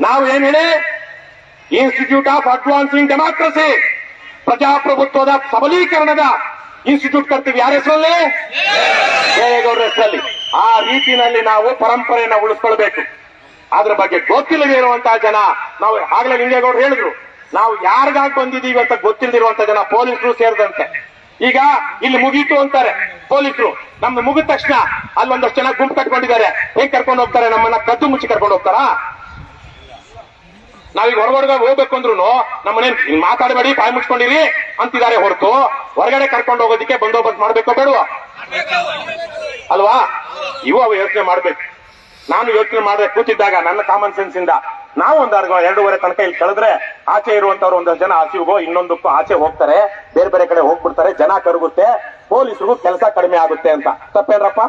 ನಾವು ಏನ್ ಹೇಳಿ? ಇನ್ಸ್ಟಿಟ್ಯೂಟ್ ಆಫ್ ಅಡ್ವಾನ್ಸಿಂಗ್ ಡೆಮಾಕ್ರಸಿ ಪ್ರಜಾಪ್ರಭುತ್ವದ ಸಬಲೀಕರಣದ ಇನ್ಸ್ಟಿಟ್ಯೂಟ್ ಕರ್ತೀವಿ ಯಾರ ಹೆಸರಲ್ಲಿ? ದೇವೇಗೌಡರ ಹೆಸರಲ್ಲಿ. ಆ ರೀತಿನಲ್ಲಿ ನಾವು ಪರಂಪರೆಯನ್ನ ಉಳಿಸ್ಕೊಳ್ಬೇಕು. ಅದ್ರ ಬಗ್ಗೆ ಗೊತ್ತಿಲ್ಲದೆ ಇರುವಂತಹ ಜನ, ನಾವು ಆಗ್ಲೇ ಲಿಂಗೇಗೌಡರು ಹೇಳಿದ್ರು. ನಾವು ಯಾರಿಗಾಗಿ ಬಂದಿದ್ದೀವಿ ಅಂತ ಗೊತ್ತಿಲ್ಲದಿರುವಂತಹ ಜನ ಪೊಲೀಸರು ಸೇರಿದಂತೆ. ಈಗ ಇಲ್ಲಿ ಮುಗೀತು ಅಂತಾರೆ ಪೊಲೀಸರು. ನಮ್ದು ಮುಗಿದ ತಕ್ಷಣ ಅಲ್ಲೊಂದಷ್ಟು ಜನ ಗುಂಪು ಕಟ್ಕೊಂಡಿದ್ದಾರೆ. ಹೇಗೆ ಕರ್ಕೊಂಡು ಹೋಗ್ತಾರೆ? ನಮ್ಮನ್ನ ಕದ್ದು ಮುಚ್ಚಿ ಕರ್ಕೊಂಡು ಹೋಗ್ತಾರಾ? ನಾವೀಗ ಹೊರಗಡೆ ಹೋಗ್ಬೇಕು ಅಂದ್ರು ನಮ್ಮನೇನ್ ಇಲ್ಲಿ ಮಾತಾಡಬೇಡಿ ಬಾಯಿ ಮುಚ್ಕೊಂಡಿರಿ ಅಂತಿದ್ದಾರೆ ಹೊರತು. ಹೊರಗಡೆ ಕರ್ಕೊಂಡು ಹೋಗೋದಿಕ್ಕೆ ಬಂದೋಬಸ್ತ್ ಮಾಡ್ಬೇಕೋ ಬೇಡವಾ? ಅಲ್ವಾ? ಇವು ಅವು ಯೋಚನೆ ಮಾಡ್ಬೇಕು. ನಾನು ಯೋಚನೆ ಮಾಡಿದ್ರೆ ಕೂತಿದ್ದಾಗ ನನ್ನ ಕಾಮನ್ ಸೆನ್ಸ್ ಇಂದ ನಾವು ಒಂದ್ ಎರಡೂವರೆ ತನಕ ಇಲ್ಲಿ ಕಳೆದ್ರೆ ಆಚೆ ಇರುವಂತವ್ರು ಒಂದಷ್ಟು ಜನ ಹಸಿವಿಗೋ ಇನ್ನೊಂದಕ್ಕೂ ಆಚೆ ಹೋಗ್ತಾರೆ. ಬೇರೆ ಬೇರೆ ಕಡೆ ಹೋಗ್ಬಿಡ್ತಾರೆ. ಜನ ಕರಗುತ್ತೆ. ಪೊಲೀಸರಿಗೂ ಕೆಲಸ ಕಡಿಮೆ ಆಗುತ್ತೆ ಅಂತ. ತಪ್ಪೇನ್ರಪ್ಪ?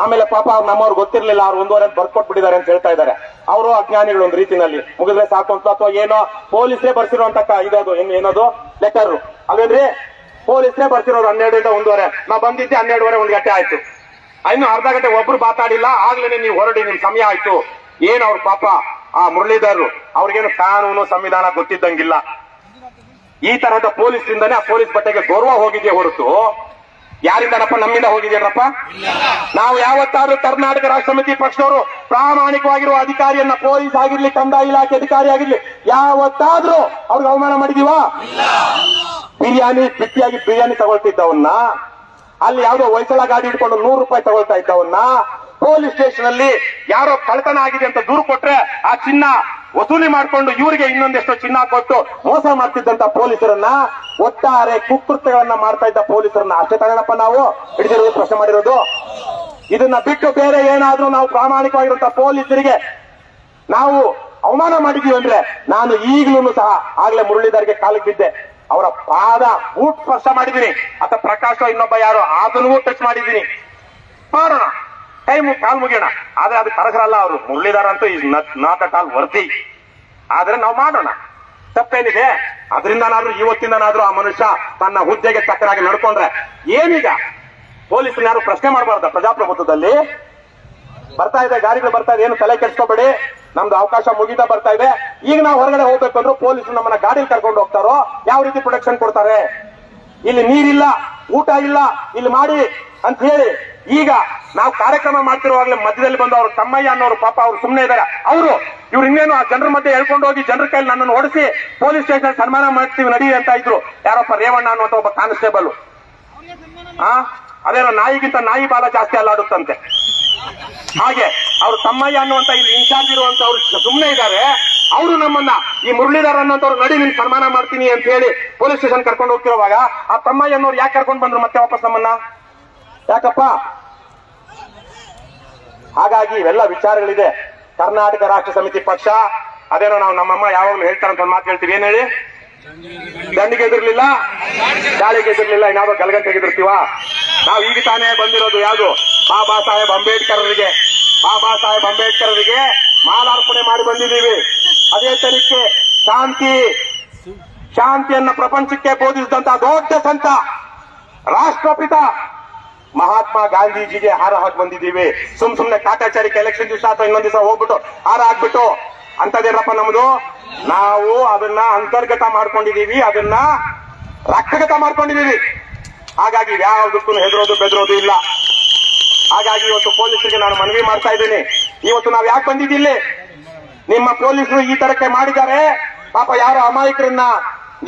ಆಮೇಲೆ ಪಾಪ ಅವ್ರು ನಮ್ಮವ್ರು ಗೊತ್ತಿರ್ಲಿಲ್ಲ, ಅವ್ರು ಒಂದೂವರೆ ಬರ್ಕೊಟ್ಬಿಟ್ಟಿದ್ದಾರೆ ಅಂತ ಹೇಳ್ತಾ ಇದ್ದಾರೆ. ಅವರು ಅಜ್ಞಾನಿಗಳು ಒಂದು ರೀತಿನಲ್ಲಿ. ಮುಗಿದ್ರೆ ಸಾಕು ಅಂತ ಅಥವಾ ಏನೋ ಪೊಲೀಸರೇ ಬರ್ಸಿರುವಂತ ಇದದು ಏನ್- ಏನದು? ಲೆಟರ್. ಅಲ್ವೇನ್ರಿ ಪೊಲೀಸರೇ ಬರ್ಸಿರೋರು ಹನ್ನೆರಡರಿಂದ ಒಂದೂವರೆ. ನಾ ಬಂದಿದ್ದೆ ಹನ್ನೆರಡುವರೆ, ಒಂದು ಗಂಟೆ ಆಯ್ತು. ಇನ್ನು ಅರ್ಧ ಗಂಟೆ ಒಬ್ರು ಮಾತಾಡಿಲ್ಲ, ಆಗ್ಲೇನೆ ನೀವು ಹೊರಡಿ ನಿಮ್ ಸಮಯ ಆಯ್ತು. ಏನ್ ಅವ್ರ ಪಾಪ ಆ ಮುರಳೀಧರ್ ಅವ್ರಿಗೇನು ಕಾನೂನು ಸಂವಿಧಾನ ಗೊತ್ತಿದ್ದಂಗಿಲ್ಲ. ಈ ತರಹದ ಪೊಲೀಸ್ ಇಂದಾನೆ ಆ ಪೊಲೀಸ್ ಬಟ್ಟೆಗೆ ಗೌರವ ಹೋಗಿದೆಯೇ ಹೊರತು. ಯಾರಿಂದನಪ್ಪ ನಮ್ಮಿಂದ ಹೋಗಿದ್ದೀರಪ್ಪ ನಾವು ಯಾವತ್ತಾದ್ರೂ ಕರ್ನಾಟಕ ರಾಷ್ಟ್ರ ಸಮಿತಿ ಪಕ್ಷದವರು ಪ್ರಾಮಾಣಿಕವಾಗಿರುವ ಅಧಿಕಾರಿಯನ್ನ ಪೊಲೀಸ್ ಆಗಿರ್ಲಿ, ಕಂದಾಯ ಇಲಾಖೆ ಅಧಿಕಾರಿ ಆಗಿರ್ಲಿ, ಯಾವತ್ತಾದ್ರೂ ಅವ್ರಿಗೆ ಅವಮಾನ ಮಾಡಿದೀವಾ? ಬಿರಿಯಾನಿ ಬಿಟ್ಟಿಯಾಗಿ ಬಿರಿಯಾನಿ ತಗೊಳ್ತಿದ್ದವನ್ನ, ಅಲ್ಲಿ ಯಾವುದೋ ಹೊಯ್ಸಳ ಗಾಡಿ ಹಿಡ್ಕೊಂಡು ನೂರು ರೂಪಾಯಿ ತಗೊಳ್ತಾ ಇದ್ದವನ್ನ, ಪೊಲೀಸ್ ಸ್ಟೇಷನ್ ಅಲ್ಲಿ ಯಾರೋ ಕಳ್ತನ ಆಗಿದೆ ಅಂತ ದೂರು ಕೊಟ್ರೆ ಆ ಚಿನ್ನ ವಸೂಲಿ ಮಾಡ್ಕೊಂಡು ಇವರಿಗೆ ಇನ್ನೊಂದೆಷ್ಟು ಚಿನ್ನ ಕೊಟ್ಟು ಮೋಸ ಮಾಡ್ತಿದ್ದಂತ ಪೊಲೀಸರನ್ನ ಒಟ್ಟಾರೆ ಕುಕೃತ್ಯಗಳನ್ನ ಮಾಡ್ತಾ ಇದ್ದ ಪೊಲೀಸರನ್ನ ಅಷ್ಟೇ ತಗೊಳಪ್ಪ ನಾವು. ಹಿಡಿದಿರುವುದು ಪ್ರಶ್ನೆ ಮಾಡಿರೋದು. ಇದನ್ನ ಬಿಟ್ಟು ಬೇರೆ ಏನಾದ್ರೂ ನಾವು ಪ್ರಾಮಾಣಿಕವಾಗಿರುವಂತ ಪೊಲೀಸರಿಗೆ ನಾವು ಅವಮಾನ ಮಾಡಿದೀವಿ ಅಂದ್ರೆ ನಾನು ಈಗಲೂ ಸಹ ಆಗ್ಲೇ ಮುರಳೀಧರ್ಗೆ ಕಾಲಿಗೆ ಬಿದ್ದೆ. ಅವರ ಪಾದ ಊಟ ಸ್ಪರ್ಶ ಮಾಡಿದ್ದೀನಿ. ಅಥವಾ ಪ್ರಕಾಶ ಇನ್ನೊಬ್ಬ ಯಾರು ಆತನಿಗೂ ಟಚ್ ಮಾಡಿದ್ದೀನಿ. ಮಾಡೋಣ ಕೈ ಮು ಕಾಲ್ ಮುಗಿಯೋಣ. ಆದ್ರೆ ಅದಕ್ಕೆ ಕರಗರಲ್ಲ ಅವರು ಮುರಳೀಧರ್ ಅಂತ is not at all worthy ಆದ್ರೆ ನಾವು ಮಾಡೋಣ. ತಪ್ಪೇನಿದೆ? ಅದರಿಂದನಾದ್ರೂ ಇವತ್ತಿಂದನಾದ್ರೂ ಆ ಮನುಷ್ಯ ತನ್ನ ಹುದ್ದೆಗೆ ತಕ್ಕರಾಗಿ ನಡ್ಕೊಂಡ್ರೆ ಏನೀಗ? ಪೊಲೀಸರು ಯಾರು ಪ್ರಶ್ನೆ ಮಾಡಬಾರ್ದ ಪ್ರಜಾಪ್ರಭುತ್ವದಲ್ಲಿ? ಬರ್ತಾ ಇದೆ, ಗಾಡಿಗಳು ಬರ್ತಾ ಇದೆ, ಏನು ತಲೆ ಕೆಡ್ಸ್ಕೋಬೇಡಿ. ನಮ್ದು ಅವಕಾಶ ಮುಗಿತಾ ಬರ್ತಾ ಇದೆ. ಈಗ ನಾವು ಹೊರಗಡೆ ಹೋಗ್ಬೇಕಂದ್ರೂ ಪೊಲೀಸರು ನಮ್ಮನ್ನ ಗಾಡಿಲಿ ಕರ್ಕೊಂಡು ಹೋಗ್ತಾರೋ? ಯಾವ ರೀತಿ ಪ್ರೊಟೆಕ್ಷನ್ ಕೊಡ್ತಾರೆ? ಇಲ್ಲಿ ನೀರಿಲ್ಲ, ಊಟ ಇಲ್ಲ. ಇಲ್ಲಿ ಮಾಡಿ ಅಂತ ಹೇಳಿ ಈಗ ನಾವು ಕಾರ್ಯಕ್ರಮ ಮಾಡ್ತಿರುವಾಗಲೇ ಮಧ್ಯದಲ್ಲಿ ಬಂದು ಅವ್ರ ತಮ್ಮಯ್ಯ ಅನ್ನೋರು ಪಾಪ ಅವ್ರು ಸುಮ್ಮನೆ ಇದ್ದಾರೆ. ಅವರು, ಇವ್ರು ಇನ್ನೇನು ಆ ಜನರ ಮಧ್ಯೆ ಹೇಳ್ಕೊಂಡು ಹೋಗಿ ಜನರ ಕೈಲಿ ನನ್ನನ್ನು ಓಡಿಸಿ ಪೊಲೀಸ್ ಸ್ಟೇಷನ್ ಸನ್ಮಾನ ಮಾಡ್ತೀವಿ, ನಡಿ ಅಂತ ಇದ್ರು. ಯಾರಪ್ಪ ರೇವಣ್ಣ ಅನ್ನುವಂತ ಒಬ್ಬ ಕಾನ್ಸ್ಟೇಬಲ್. ಆ? ಅದೇನೋ ನಾಯಿಗಿಂತ ನಾಯಿ ಬಾಲ ಜಾಸ್ತಿ ಅಲ್ಲಾಡುತ್ತಂತೆ. ಹಾಗೆ ಅವರು ತಮ್ಮಯ್ಯ ಅನ್ನುವಂತ ಇಲ್ಲಿ ಇನ್ಚಾರ್ಜ್ ಇರುವಂತ ಅವ್ರು ಸುಮ್ಮನೆ ಇದ್ದಾರೆ. ಅವರು ನಮ್ಮನ್ನ ಈ ಮುರಳೀಧರ್ ಅನ್ನೋಂಥವ್ರು ನಡಿ ನಿನ್ ಸನ್ಮಾನ ಮಾಡ್ತೀನಿ ಅಂತ ಹೇಳಿ ಪೊಲೀಸ್ ಸ್ಟೇಷನ್ ಕರ್ಕೊಂಡು ಹೋಗ್ತಿರುವಾಗ ಆ ತಮ್ಮಯ್ಯ ಅನ್ನೋರು ಯಾಕೆ ಕರ್ಕೊಂಡು ಬಂದ್ರು ಮತ್ತೆ ವಾಪಸ್ ನಮ್ಮನ್ನ? ಯಾಕಪ್ಪ? ಹಾಗಾಗಿ ಇವೆಲ್ಲ ವಿಚಾರಗಳಿದೆ. ಕರ್ನಾಟಕ ರಾಷ್ಟ್ರ ಸಮಿತಿ ಪಕ್ಷ, ಅದೇನೋ ನಾವು ನಮ್ಮಮ್ಮ ಯಾವಾಗಲೂ ಹೇಳ್ತಾರಂತ ಮಾತು ಹೇಳ್ತೀವಿ. ಏನ್ ಹೇಳಿ? ದಂಡಿಗೆ ಎದುರ್ಲಿಲ್ಲ? ಗಾಳಿಗೆ ಎದುರ್ಲಿಲ್ಲ? ಏನಾದ್ರು ಗಲಗಂಟೆಗೆ ಎದುರ್ತೀವ? ನಾವು ಈಗ ತಾನೇ ಬಂದಿರೋದು ಯಾವುದು? ಬಾಬಾ ಸಾಹೇಬ್ ಅಂಬೇಡ್ಕರ್ರಿಗೆ. ಬಾಬಾ ಸಾಹೇಬ್ ಅಂಬೇಡ್ಕರ್ರಿಗೆ ಮಾಲಾರ್ಪಣೆ ಮಾಡಿ ಬಂದಿದ್ದೀವಿ. ಅದೇ ತನಿಖೆ, ಶಾಂತಿ. ಶಾಂತಿಯನ್ನ ಪ್ರಪಂಚಕ್ಕೆ ಬೋಧಿಸಿದಂತ ದೊಡ್ಡ ಸಂತ, ರಾಷ್ಟ್ರಪಿತ ಮಹಾತ್ಮ ಗಾಂಧೀಜಿಗೆ ಹಾರ ಹಾಕಿ ಬಂದಿದ್ದೀವಿ. ಸುಮ್ ಸುಮ್ನೆ ಕಾಟಾಚಾರಿ ಎಲೆಕ್ಷನ್ ದಿವಸ ಅಥವಾ ಇನ್ನೊಂದ್ ದಿವಸ ಹೋಗ್ಬಿಟ್ಟು ಹಾರ ಹಾಕ್ಬಿಟ್ಟು ಅಂತದೇನಪ್ಪ ನಮ್ದು? ನಾವು ಅದನ್ನ ಅಂತರ್ಗತ ಮಾಡ್ಕೊಂಡಿದೀವಿ ಅದನ್ನ ರಕ್ತಗತ ಮಾಡ್ಕೊಂಡಿದೀವಿ ಹಾಗಾಗಿ ಯಾವ್ದಕ್ಕೂ ಹೆದರೋದು, ಬೆದರೋದು ಇಲ್ಲ. ಹಾಗಾಗಿ ಇವತ್ತು ಪೊಲೀಸರಿಗೆ ನಾನು ಮನವಿ ಮಾಡ್ತಾ ಇದ್ದೀನಿ. ಇವತ್ತು ನಾವ್ ಯಾಕೆ ಬಂದಿದ್ದಿಲ್ಲಿ? ನಿಮ್ಮ ಪೊಲೀಸರು ಈ ತರಕ್ಕೆ ಮಾಡಿದ್ದಾರೆ. ಪಾಪ ಯಾರು ಅಮಾಯಕರನ್ನ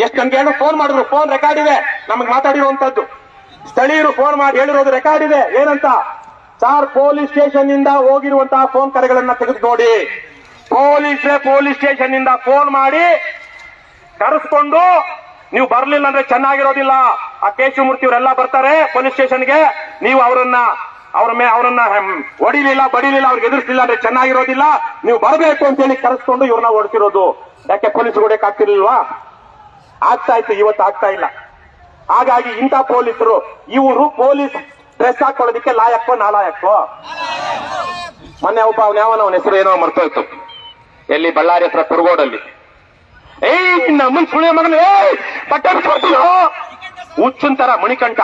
ಎಷ್ಟು ಏನೋ ಫೋನ್ ಮಾಡಿದ್ರು ಫೋನ್ ರೆಕಾರ್ಡ್ ಇದೆ. ನಮಗೆ ಮಾತಾಡಿರುವಂತದ್ದು. ಸ್ಥಳೀಯರು ಫೋನ್ ಮಾಡಿ ಹೇಳಿರೋದು ರೆಕಾರ್ಡ್ ಇದೆ. ಏನಂತ? ಸಾರ್ ಪೊಲೀಸ್ ಸ್ಟೇಷನ್ನಿಂದ ಹೋಗಿರುವಂತಹ ಫೋನ್ ಕರೆಗಳನ್ನ ತೆಗೆದು ನೋಡಿ ಪೊಲೀಸ್ರೇ ಪೊಲೀಸ್ ಸ್ಟೇಷನ್ನಿಂದ ಫೋನ್ ಮಾಡಿ ಕರೆಸ್ಕೊಂಡು, ನೀವು ಬರ್ಲಿಲ್ಲ ಅಂದ್ರೆ ಚೆನ್ನಾಗಿರೋದಿಲ್ಲ. ಆ ಕೇಶವಮೂರ್ತಿ ಅವರೆಲ್ಲ ಬರ್ತಾರೆ ಪೊಲೀಸ್ ಸ್ಟೇಷನ್ಗೆ ನೀವು ಅವರನ್ನ, ಅವ್ರ ಮೇ, ಅವರನ್ನ ಹೊಡಿಲಿಲ್ಲ, ಬಡಿಲಿಲ್ಲ, ಅವ್ರಿಗೆ ಎದುರಿಸಲಿಲ್ಲ ಅಂದ್ರೆ ಚೆನ್ನಾಗಿರೋದಿಲ್ಲ. ನೀವು ಬರಬೇಕು ಅಂತ ಹೇಳಿ ಕರೆಸ್ಕೊಂಡು ಇವ್ರನ್ನ ಓಡಿಸಿರೋದು. ಯಾಕೆ ಪೊಲೀಸ್ ಹೊಡೆಯಕ್ ಆಗ್ತಿರ್ಲಿಲ್ವಾ ಆಗ್ತಾ ಇತ್ತು, ಇವತ್ತು ಆಗ್ತಾ ಇಲ್ಲ. ಹಾಗಾಗಿ ಇಂಥ ಪೊಲೀಸರು, ಇವರು ಪೊಲೀಸ್ ಡ್ರೆಸ್ ಹಾಕೊಳ್ಳೋದಕ್ಕೆ ಲಾಯಕ್ಕೋ ನಾಲಾಯಕ್ಕೋ? ಮೊನ್ನೆ ಒಬ್ಬ ಅವನ ಯಾವನ ಅವನ ಹೆಸರು ಏನೋ ಮರ್ತೋಯ್ತು. ಎಲ್ಲಿ ಬಳ್ಳಾರಿ ಹತ್ರ ಕುರುಗೋಡಲ್ಲಿ. ಏಯ್, ನಿನ್ನ ಅಮ್ಮನ್ ಸುಳ್ಳೆ ಮಗನ. ಏಯ್, ಬಟ್ಟೆ ಹುಚ್ಚಿನ ತರ ಮಣಿಕಂಠ.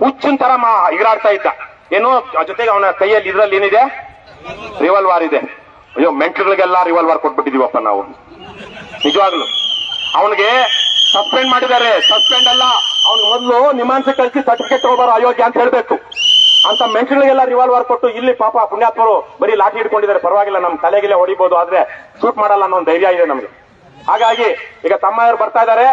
ಹುಚ್ಚನ್ ತರ ಮಾ ಎಗರಾಡ್ತಾ ಇದ್ದ. ಏನೋ ಜೊತೆಗೆ ಅವನ ಕೈಯಲ್ಲಿ ಇದ್ರಲ್ಲಿ ಏನಿದೆ? ರಿವಾಲ್ವಾರ್ ಇದೆ. ಅಯ್ಯೋ, ಮೆಂಟ್ರುಗಳಿಗೆಲ್ಲ ರಿವಾಲ್ವಾರ್ ಕೊಟ್ಬಿಟ್ಟಿದೀವಪ್ಪ ನಾವು. ನಿಜವಾಗ್ಲು. ಅವನಿಗೆ ಸಸ್ಪೆಂಡ್ ಮಾಡಿದ್ದಾರೆ. ಸಸ್ಪೆಂಡ್ ಅಲ್ಲ. ಅವ್ನು ಮೊದಲು ನಿಮಾನ್ಸೆ ಕಳಿಸಿ ಸರ್ಟಿಫಿಕೇಟ್ ತಗೋಬಾರ ಅಯೋಗ್ಯ ಅಂತ ಹೇಳ್ಬೇಕು. ಅಂತ ಮೆಂಟ್ಗಳಿಗೆಲ್ಲ ರಿವಾಲ್ವರ್ ಕೊಟ್ಟು ಇಲ್ಲಿ ಪಾಪ ಪುಣ್ಯಾತ್ಮರು ಬರೀ ಲಾಠಿ ಹಿಡ್ಕೊಂಡಿದ್ದಾರೆ. ಪರವಾಗಿಲ್ಲ ನಮ್ಮ ತಲೆಗೆಲ್ಲ ಹೊಡಿಬಹುದು ಆದ್ರೆ ಶೂಟ್ ಮಾಡಲ್ಲ ಅನ್ನೋ ಒಂದು ಧೈರ್ಯ ಇದೆ ನಮ್ಗೆ. ಹಾಗಾಗಿ ಈಗ ತಮ್ಮಯ್ಯರು ಬರ್ತಾ ಇದ್ದಾರೆ.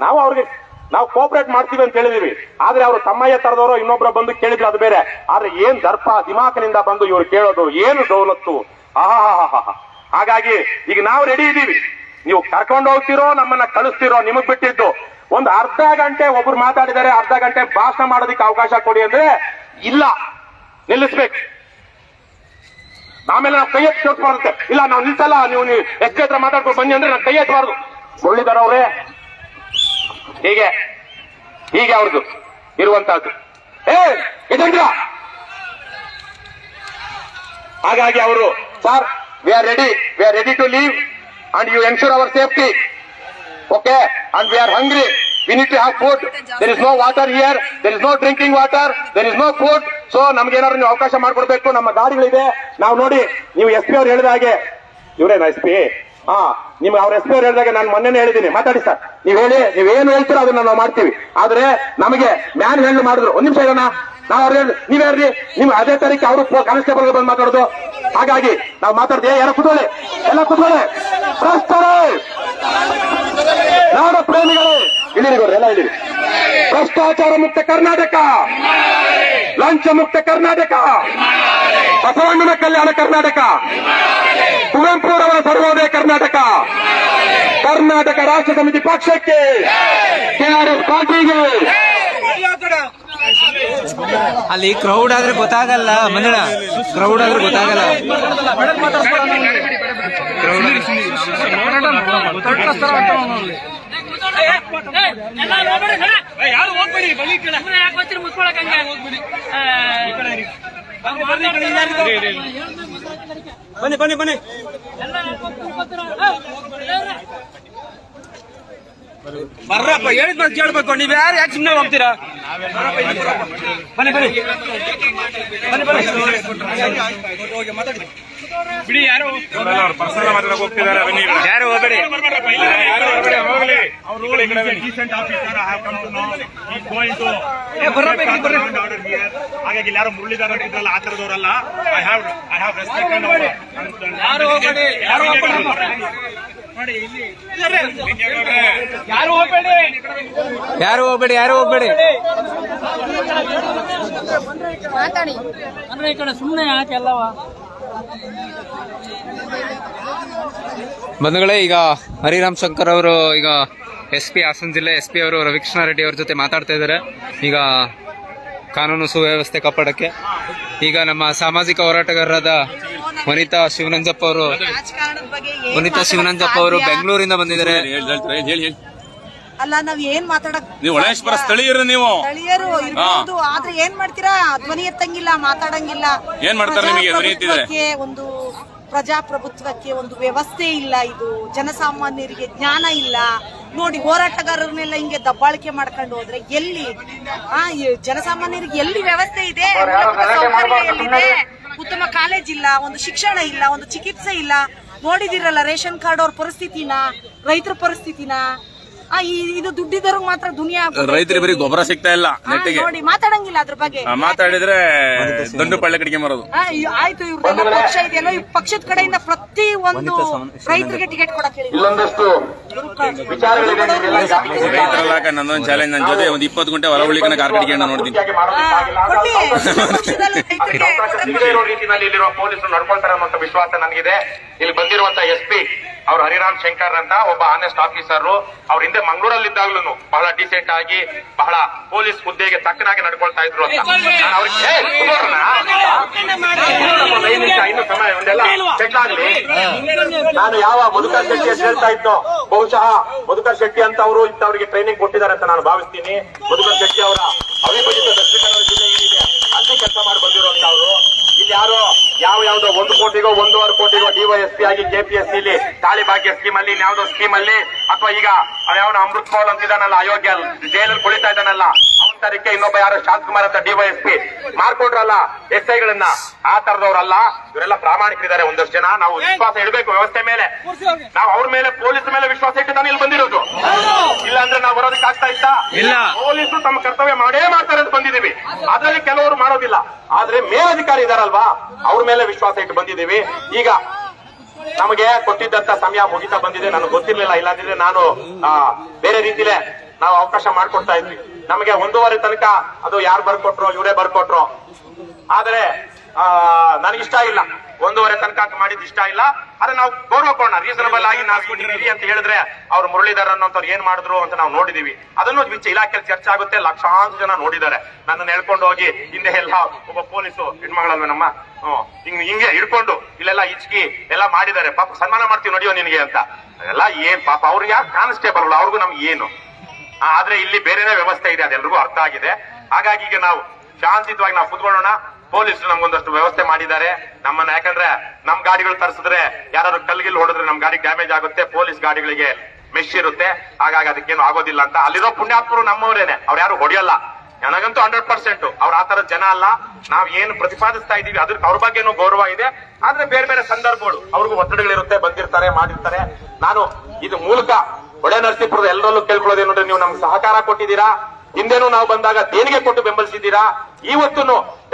ನಾವು ಅವ್ರಿಗೆ, ನಾವು ಕೋಪರೇಟ್ ಮಾಡ್ತೀವಿ ಅಂತ ಹೇಳಿದೀವಿ. ಆದ್ರೆ ಅವರು ತಮ್ಮಯ್ಯ ತರದವರು, ಇನ್ನೊಬ್ರ ಬಂದು ಕೇಳಿದ್ರು ಅದು ಬೇರೆ. ಆದ್ರೆ ಏನ್ ದರ್ಪ, ದಿಮಾಕನಿಂದ ಬಂದು ಇವ್ರು ಕೇಳೋದು ಏನು ದೌಲತ್ತು? ಆಹಾ ಹಾಗಾಗಿ ಈಗ ನಾವು ರೆಡಿ ಇದ್ದೀವಿ ನೀವು ಕರ್ಕೊಂಡು ಹೋಗ್ತಿರೋ, ನಮ್ಮನ್ನ ಕಳಿಸ್ತಿರೋ, ನಿಮಗ್ ಬಿಟ್ಟಿದ್ದು. ಒಂದು ಅರ್ಧ ಗಂಟೆ ಒಬ್ರು ಮಾತಾಡಿದರೆ ಅರ್ಧ ಗಂಟೆ ಭಾಷಣ ಮಾಡೋದಕ್ಕೆ ಅವಕಾಶ ಕೊಡಿ ಅಂದ್ರೆ ಇಲ್ಲ. ನಿಲ್ಲಿಸ್ಬೇಕು. ಆಮೇಲೆ ನಾವು ಕೈ ಎತ್ತಿ ಇಲ್ಲ, ನಾವು ನಿಲ್ಸಲ್ಲ, ನೀವು ನೀವು ಎಷ್ಟೇ ಹತ್ರ ಮಾತಾಡ್ಕೊಂಡು ಬನ್ನಿ ಅಂದ್ರೆ ನಾವು ಕೈ ಎತ್ತಬಾರ್ದು ಮುರಳೀಧರ್ ಅವರೇ, ಹೀಗೆ ಹೀಗೆ ಅವ್ರದ್ದು ಇರುವಂತಹದ್ದು. ಏ ಇದೆಂದ್ರ ಹಾಗಾಗಿ ಅವರು, sir we are ready we are ready to leave and you ensure our safety okay and we are hungry. We need to have food. There is no water here. There is no drinking water. There is no food. So ನಮ್ಗೆ ಏನಾದ್ರು ನೀವು ಅವಕಾಶ ಮಾಡ್ಕೊಡ್ಬೇಕು. ನಮ್ಮ ಗಾಡಿಗಳಿದೆ ನಾವು ನೋಡಿ, ನೀವು S P ಅವ್ರು ಹೇಳಿದ ಹಾಗೆ. ಇವರೇನ ಎಸ್ ಪಿ ಹಾ, ನಿಮ್ಗೆ ಅವ್ರ ಎಸ್ ಪಿ ಅವ್ರು ಹೇಳಿದಾಗ ನಾನು ಮೊನ್ನೆ ಹೇಳಿದ್ದೀನಿ ಮಾತಾಡಿ ಸರ್. ನೀವ್ ಹೇಳಿ ನೀವೇನು ಹೇಳ್ತೀರೋ ಅದನ್ನ ನಾವು ಮಾಡ್ತೀವಿ. ಆದ್ರೆ, ನಮಗೆ ಮ್ಯಾನ್ ಹೇಳಿ ಮಾಡಿದ್ರು. ಒಂದ್ ನಿಮಿಷ ಇರೋಣ. ನಾವು ಅವ್ರು ಹೇಳಿ, ನೀವ್ ಹೇಳ್ರಿ ನಿಮ್ ಅದೇ ತಾರೀಕು ಅವರು ಕಾನ್ಸ್ಟೇಬಲ್ ಬಂದು ಮಾತಾಡೋದು. ಹಾಗಾಗಿ ನಾವು ಮಾತಾಡ್ತೀವಿ ಯಾರ ಕುತ್ಕೊಳ್ಳಿ, ಎಲ್ಲ ಕುತ್ಕೊಳ್ಳಿ, ಭ್ರಷ್ಟರೇ! ನಾಡ ಪ್ರೇಮಿಗಳೇ ಇಳಿರಿ ಗೌಡ್ರೆ, ಎಲ್ಲ ಇಳಿರಿ ಭ್ರಷ್ಟಾಚಾರ ಮುಕ್ತ ಕರ್ನಾಟಕ! ಲಂಚ ಮುಕ್ತ ಕರ್ನಾಟಕ! ಬಸವಣ್ಣನ ಕಲ್ಯಾಣ ಕರ್ನಾಟಕ! ಕುವೆಂಪುರವರ ಸರ್ವೋದಯ ಕರ್ನಾಟಕ! ಕರ್ನಾಟಕ ರಾಷ್ಟ್ರ ಸಮಿತಿ ಪಕ್ಷಕ್ಕೆ ಕೆಆರ್ಎಸ್ ಪಾರ್ಟಿಗೆ ಅಲ್ಲಿ ಕ್ರೌಡ್ ಆದ್ರೆ ಗೊತ್ತಾಗಲ್ಲ ಮಂದಣ ಕ್ರೌಡ್ ಆದ್ರೆ ಗೊತ್ತಾಗಲ್ಲ. ಬನ್ನಿ ಬನ್ನಿ ಬನ್ನಿ. ಬರ್ರಪ್ಪ ಹೇಳಿದ್ ಕೇಳ್ಬೇಕು. ನೀವ್ ಯಾರು ಯಾಕೆ ಸುಮ್ಮನೆ ಹೋಗ್ತೀರಾ? ಬನ್ನಿ ಬನ್ನಿ. ಬನ್ನಿ ಬನ್ನಿ. ಬಿಡಿ ಯಾರು? ಪರ್ಸನಲ್ ಮಾತಾಡಕ್ ಹೋಗ್ತಿದ್ದಾರೆ ಬನ್ನಿ. ಯಾರು ಹೋಗ್ಬೇಡಿ? ಯಾರು ಹೋಗ್ಲಿ. ಅವ್ರು ಈ ಕಡೆ. ಹಾಗಾಗಿ ಯಾರು ಮುರಳೀಧರ ಇದ್ರಲ್ಲ ಆ ತರದವರಲ್ಲ I have I have respect ಯಾರು ಹೋಗ್ಬೇಡಿ? ಯಾರು ಹೋಗ್ಬೇಡಿ? ಯಾರು ಹೋಗ್ಬೇಡಿ? ಯಾರು ಹೋಗ್ಬೇಡಿ ಯಾರು ಹೋಗ್ಬೇಡಿ? ಮಾತಾಡಿ. ಅಂದ್ರೆ ಈ ಕಡೆ ಸುಮ್ಮನೆ ಯಾಕೆ ಎಲ್ಲವ? ಬಂಧುಗಳೇ ಈಗ ಹರಿರಾಮ್ ಶಂಕರ್ ಅವರು ಈಗ ಎಸ್ ಪಿ ಹಾಸನ್ ಜಿಲ್ಲೆ ಎಸ್ ಪಿ ಅವರು ರವಿಕೃಷ್ಣ ರೆಡ್ಡಿ ಅವ್ರ ಜೊತೆ ಮಾತಾಡ್ತಾ ಇದ್ದಾರೆ. ಈಗ ಕಾನೂನು ಸುವ್ಯವಸ್ಥೆ ಕಾಪಾಡಕ್ಕೆ ಈಗ ನಮ್ಮ ಸಾಮಾಜಿಕ ಹೋರಾಟಗಾರರಾದ ವನಿತಾ ಶಿವನಂಜಪ್ಪ ಅವರು ರಾಜಕಾರಣದ ಬಗ್ಗೆ ಏನ್ ವನಿತಾ ಶಿವನಂಜಪ್ಪ ಅವರು ಬೆಂಗಳೂರಿಂದ ಬಂದಿದ್ದಾರೆ. ಅಲ್ಲ ನಾವ್ ಏನ್ ಮಾತಾಡಕ್ ನೀವು ಒಳೇಶ್ವರ ಸ್ಥಳೀಯರು ನೀವು. ಸ್ಥಳೀಯರು ಇರ್ಬೋದು ಆದ್ರೆ ಏನ್ ಮಾಡ್ತೀರಾ? ಧ್ವನಿ ಎತ್ತಂಗಿಲ್ಲ ಮಾತಾಡಂಗಿಲ್ಲ. ಏನ್ ಮಾಡ್ತಾರೆ ನಿಮಗೆ ಧ್ವನಿ ಎತ್ತಿದ್ರೆ? ಒಂದು ಪ್ರಜಾಪ್ರಭುತ್ವಕ್ಕೆ ಒಂದು ವ್ಯವಸ್ಥೆ ಇಲ್ಲ ಇದು. ಜನಸಾಮಾನ್ಯರಿಗೆ ಜ್ಞಾನ ಇಲ್ಲ. ನೋಡಿ ಹೋರಾಟಗಾರರನ್ನೆಲ್ಲ ಹಿಂಗೆ ದಬ್ಬಾಳಿಕೆ ಮಾಡ್ಕೊಂಡು ಹೋದ್ರೆ ಎಲ್ಲಿ? ಆ ಜನಸಾಮಾನ್ಯರಿಗೆ ಎಲ್ಲಿ ವ್ಯವಸ್ಥೆ ಇದೆ? ಸೌಕರ್ಯ ಎಲ್ಲಿದೆ? ಉತ್ತಮ ಕಾಲೇಜ್ ಇಲ್ಲ ಒಂದು ಶಿಕ್ಷಣ ಇಲ್ಲ ಒಂದು ಚಿಕಿತ್ಸೆ ಇಲ್ಲ. ನೋಡಿದಿರಲ್ಲ ರೇಷನ್ ಕಾರ್ಡ್ ಅವ್ರ ಪರಿಸ್ಥಿತಿನ ರೈತರ ಪರಿಸ್ಥಿತಿನ? ಇದು ದುಡ್ಡಿದವ್ರಿಗೆ ಮಾತ್ರ ದುನಿಯಾ. ರೈತರಿಗೆ ಬರೀ ಗೊಬ್ಬರ ಸಿಗ್ತಾ ಇಲ್ಲ ನೆಟ್ಟಿಗೆ. ನೋಡಿ ಮಾತಾಡಂಗಿಲ್ಲ ಅದ್ರ ಬಗ್ಗೆ. ಮಾತಾಡಿದ್ರೆ ದಂಡು ಪಳ್ಳೆ ಕಡಿಗೆ ಮಾರೋದು ಆಯ್ತು ಇವ್ರ ಪಕ್ಷ ಇದೆಯಲ್ಲ ಈ ಪಕ್ಷದ ಕಡೆಯಿಂದ ಪ್ರತಿ ಒಂದು ರೈತರಿಗೆ ಟಿಕೆಟ್ ಕೊಡಕ್ ಈಗಾಗ್ಲೇ ನನ್ನೊಂದು ಚಾಲೆಂಜ್ ನನ್ನ ಜೊತೆ ಒಂದು ಇಪ್ಪತ್ತು ಗಂಟೆ ಹೊರ ಉಳಿಕನ ಕಾರ್ ಕಡಿಗೆ ನೋಡ್ತೀನಿ. ರೀತಿಯಲ್ಲಿ ಇಲ್ಲಿರುವ ಪೊಲೀಸರು ನಡ್ಕೊಳ್ತಾರೆ ಅನ್ನೋ ವಿಶ್ವಾಸ ನನಗಿದೆ. ಇಲ್ಲಿ ಬಂದಿರುವಂತ ಎಸ್ ಪಿ ಅವ್ರು ಹರಿರಾಮ್ ಶಂಕರ್ ಅಂತ ಒಬ್ಬ ಆನೆಸ್ಟ್ ಆಫೀಸರ್ ಅವ್ರ ಹಿಂದೆ ಮಂಗಳೂರಲ್ಲಿ ಇದ್ದಾಗ್ಲೂ ಬಹಳ ಡೀಸೆಂಟ್ ಆಗಿ, ಬಹಳ ಪೊಲೀಸ್ ಹುದ್ದೆಗೆ ತಕ್ಕನಾಗಿ ನಡ್ಕೊಳ್ತಾ ಇದ್ರು ಅಂತ. ನಾನು ಅವ್ರಿಗೆ ಒಂದೆಲ್ಲ ನಾನು ಯಾವ ಮಧುಕರ್ ಶೆಟ್ಟಿ ಅಂತ ಹೇಳ್ತಾ ಬಹುಶಃ ಮಧುಕರ್ ಶೆಟ್ಟಿ ಅಂತ ಅವರು ಇಂಥವ್ರಿಗೆ ಟ್ರೈನಿಂಗ್ ಕೊಟ್ಟಿದ್ದಾರೆ ಅಂತ ನಾನು ಭಾವಿಸ್ತೀನಿ. ಮಧುಕರ್ ಶೆಟ್ಟಿ ಅವರ ಅವಿಭಜಿತ ದಕ್ಷಿಣ ಕನ್ನಡ ಜಿಲ್ಲೆ ಏನಿದೆ, ಅಲ್ಲಿ ಕೆಲಸ ಮಾಡಿ ಬಂದಿರುವಂತವ್ರು ಇಲ್ಲಿ ಯಾರೋ? ಯಾವ ಯಾವ್ದೋ ಒಂದು ಕೋಟಿಗೋ ಒಂದೂವರೆ ಕೋಟಿಗೋ ಡಿವೈಎಸ್ಪಿ ಆಗಿ ಕೆಪಿಎಸ್ಸಿ ಇಲ್ಲಿ ತಾಳಿ ಭಾಗ್ಯ ಸ್ಕೀಮ್ ಅಲ್ಲಿ ಯಾವ್ದೋ ಸ್ಕೀಮ್ ಅಲ್ಲಿ ಅಥವಾ ಈಗ ಯಾವನ ಅಮೃತ್ ಕೌಲ್ ಅಂತಿದಾನಲ್ಲ ಅಯೋಗ್ಯ ಜೈಲಲ್ಲಿ ಕುಳಿತಾ ಇದ್ದಾನಲ್ಲ ಅವನ ತರಕ್ಕೆ ಇನ್ನೊಬ್ಬ ಯಾರೋ ಶಾಂತಕುಮಾರ್ ಅಂತ ಡಿವೈಎಸ್ಪಿ ಮಾರ್ಕೊಂಡ್ರಲ್ಲ ಎಸ್ ಐಗಳನ್ನ ಆ ತರದವ್ರಲ್ಲ ಇವರೆಲ್ಲ ಪ್ರಾಮಾಣಿಕರಿದ್ದಾರೆ ಒಂದಷ್ಟು ಜನ. ನಾವು ವಿಶ್ವಾಸ ಇಡಬೇಕು ವ್ಯವಸ್ಥೆ ಮೇಲೆ. ನಾವು ಅವ್ರ ಮೇಲೆ ಪೊಲೀಸ್ ಮೇಲೆ ವಿಶ್ವಾಸ ಇಟ್ಟು ನಾನು ಇಲ್ಲಿ ಬಂದಿರೋದು. ಇಲ್ಲ ಅಂದ್ರೆ ನಾವು ಬರೋದಕ್ಕೆ ಆಗ್ತಾ ಇತ್ತಾ? ಇಲ್ಲ. ಪೊಲೀಸರು ತಮ್ಮ ಕರ್ತವ್ಯ ಮಾಡೇ ಮಾಡ್ತಾರೆ ಅಂತ ಬಂದಿದೀವಿ ಅದರಲ್ಲಿ ಕೆಲವರು ಮಾಡೋದಿಲ್ಲ. ಆದ್ರೆ ಮೇಲಧಿಕಾರಿ ಇದಾರಲ್ವಾ? ಅವ್ರ ಮೇಲೆ ವಿಶ್ವಾಸ ಇಟ್ಟು ಬಂದಿದ್ದೀವಿ. ಈಗ ನಮಗೆ ಕೊಟ್ಟಿದ್ದಂತ ಸಮಯ ಮುಗಿತಾ ಬಂದಿದೆ. ನನಗೆ ಗೊತ್ತಿರ್ಲಿಲ್ಲ. ಇಲ್ಲಾಂದ್ರೆ ನಾನು ಬೇರೆ ರೀತಿಲೇ ನಾವು ಅವಕಾಶ ಮಾಡ್ಕೊಡ್ತಾ ಇದ್ವಿ. ನಮಗೆ ಒಂದೂವರೆ ತನಕ ಅದು ಯಾರು ಬರ್ಕೊಟ್ರು ಇವರೇ ಬರ್ಕೊಟ್ರು. ಆದ್ರೆ ಆ, ನನಗಿಷ್ಟ ಇಲ್ಲ. ಒಂದೂವರೆ ತನಕ ಮಾಡಿದ್ ಇಷ್ಟ ಇಲ್ಲ. ಆದ್ರೆ ನಾವು ಗೌರವ ಕೊಡೋಣ ರೀಸನಬಲ್ ಆಗಿ ನಾವು ಅಂತ ಹೇಳಿದ್ರೆ ಅವ್ರು ಮುರಳೀಧರ್ ಅನ್ನೋಂಥವ್ರು ಏನ್ ಮಾಡಿದ್ರು ಅಂತ ನಾವು ನೋಡಿದೀವಿ ಅದನ್ನು ವಿಚ ಇಲಾಖೆಯಲ್ಲಿ ಚರ್ಚೆ ಆಗುತ್ತೆ ಲಕ್ಷಾಂತರ ಜನ ನೋಡಿದ್ದಾರೆ. ನನ್ನ ಹೇಳ್ಕೊಂಡು ಹೋಗಿ ಹಿಂದೆ ಎಲ್ಲ ಒಬ್ಬ ಪೊಲೀಸು ಹೆಣ್ಮಗಳಲ್ವ ನಮ್ಮ ಹಿಂಗ್ ಹಿಂಗೆ ಹಿಡ್ಕೊಂಡು ಇಲ್ಲೆಲ್ಲ ಇಚ್ಕಿ ಎಲ್ಲ ಮಾಡಿದ್ದಾರೆ. ಪಾಪ ಸನ್ಮಾನ ಮಾಡ್ತೀವಿ ನೋಡಿಯೋ ನಿನಗೆ ಅಂತ. ಅದೆಲ್ಲ ಏನ್ ಪಾಪ ಅವ್ರಿಗೆ ಯಾರು ಕಾನ್ಸ್ಟೇಬಲ್ ಅವ್ರಿಗೂ ನಮ್ಗೆ ಏನು? ಆದ್ರೆ ಇಲ್ಲಿ ಬೇರೆನೇ ವ್ಯವಸ್ಥೆ ಇದೆ ಅದೆಲ್ಲರಿಗೂ ಅರ್ಥ ಆಗಿದೆ. ಹಾಗಾಗಿ ಈಗ ನಾವು ಶಾಂತಿಯುತವಾಗಿ ನಾವು ಕುತ್ಕೊಳ್ಳೋಣ. ಪೊಲೀಸರು ನಮ್ಗೊಂದಷ್ಟು ವ್ಯವಸ್ಥೆ ಮಾಡಿದ್ದಾರೆ. ನಮ್ಮನ್ನ ಯಾಕಂದ್ರೆ ನಮ್ ಗಾಡಿಗಳು ತರಿಸಿದ್ರೆ ಯಾರಾದ್ರು ಕಲ್ಗಿಲ್ ಹೊಡೆದ್ರೆ ನಮ್ ಗಾಡಿ ಡ್ಯಾಮೇಜ್ ಆಗುತ್ತೆ, ಪೊಲೀಸ್ ಗಾಡಿಗಳಿಗೆ ಮೆಶ್ ಇರುತ್ತೆ. ಹಾಗಾಗಿ ಅದಕ್ಕೇನು ಆಗೋದಿಲ್ಲ ಅಂತ. ಅಲ್ಲಿರೋ ಪುಣ್ಯಾತ್ಮರು ನಮ್ಮವರೇನೆ. ಅವ್ರು ಯಾರು ಹೊಡೆಯಲ್ಲ. ನನಗಂತೂ ಹಂಡ್ರೆಡ್ ಪರ್ಸೆಂಟ್ ಅವ್ರ ಆತರ ಜನ ಅಲ್ಲ. ನಾವ್ ಏನು ಪ್ರತಿಪಾದಿಸ್ತಾ ಇದೀವಿ, ಅದ್ರ ಅವ್ರ ಬಗ್ಗೆನೂ ಗೌರವ ಇದೆ. ಆದ್ರೆ ಬೇರೆ ಬೇರೆ ಸಂದರ್ಭಗಳು. ಅವ್ರಿಗೂ ಒತ್ತಡಗಳಿರುತ್ತೆ, ಬಂದಿರ್ತಾರೆ, ಮಾಡಿರ್ತಾರೆ. ನಾನು ಇದು ಮೂಲಕ ಒಡೆ ನರಸೀಪುರದ ಎಲ್ಲರಲ್ಲೂ ಕೇಳ್ಕೊಳ್ಳೋದೇನು ನೀವು ನಮ್ಗೆ ಸಹಕಾರ ಕೊಟ್ಟಿದ್ದೀರಾ? ಹಿಂದೆನೂ ನಾವು ಬಂದಾಗ ದೇಣಿಗೆ ಕೊಟ್ಟು ಬೆಂಬಲಿಸಿದ್ದೀರಾ? ಇವತ್ತು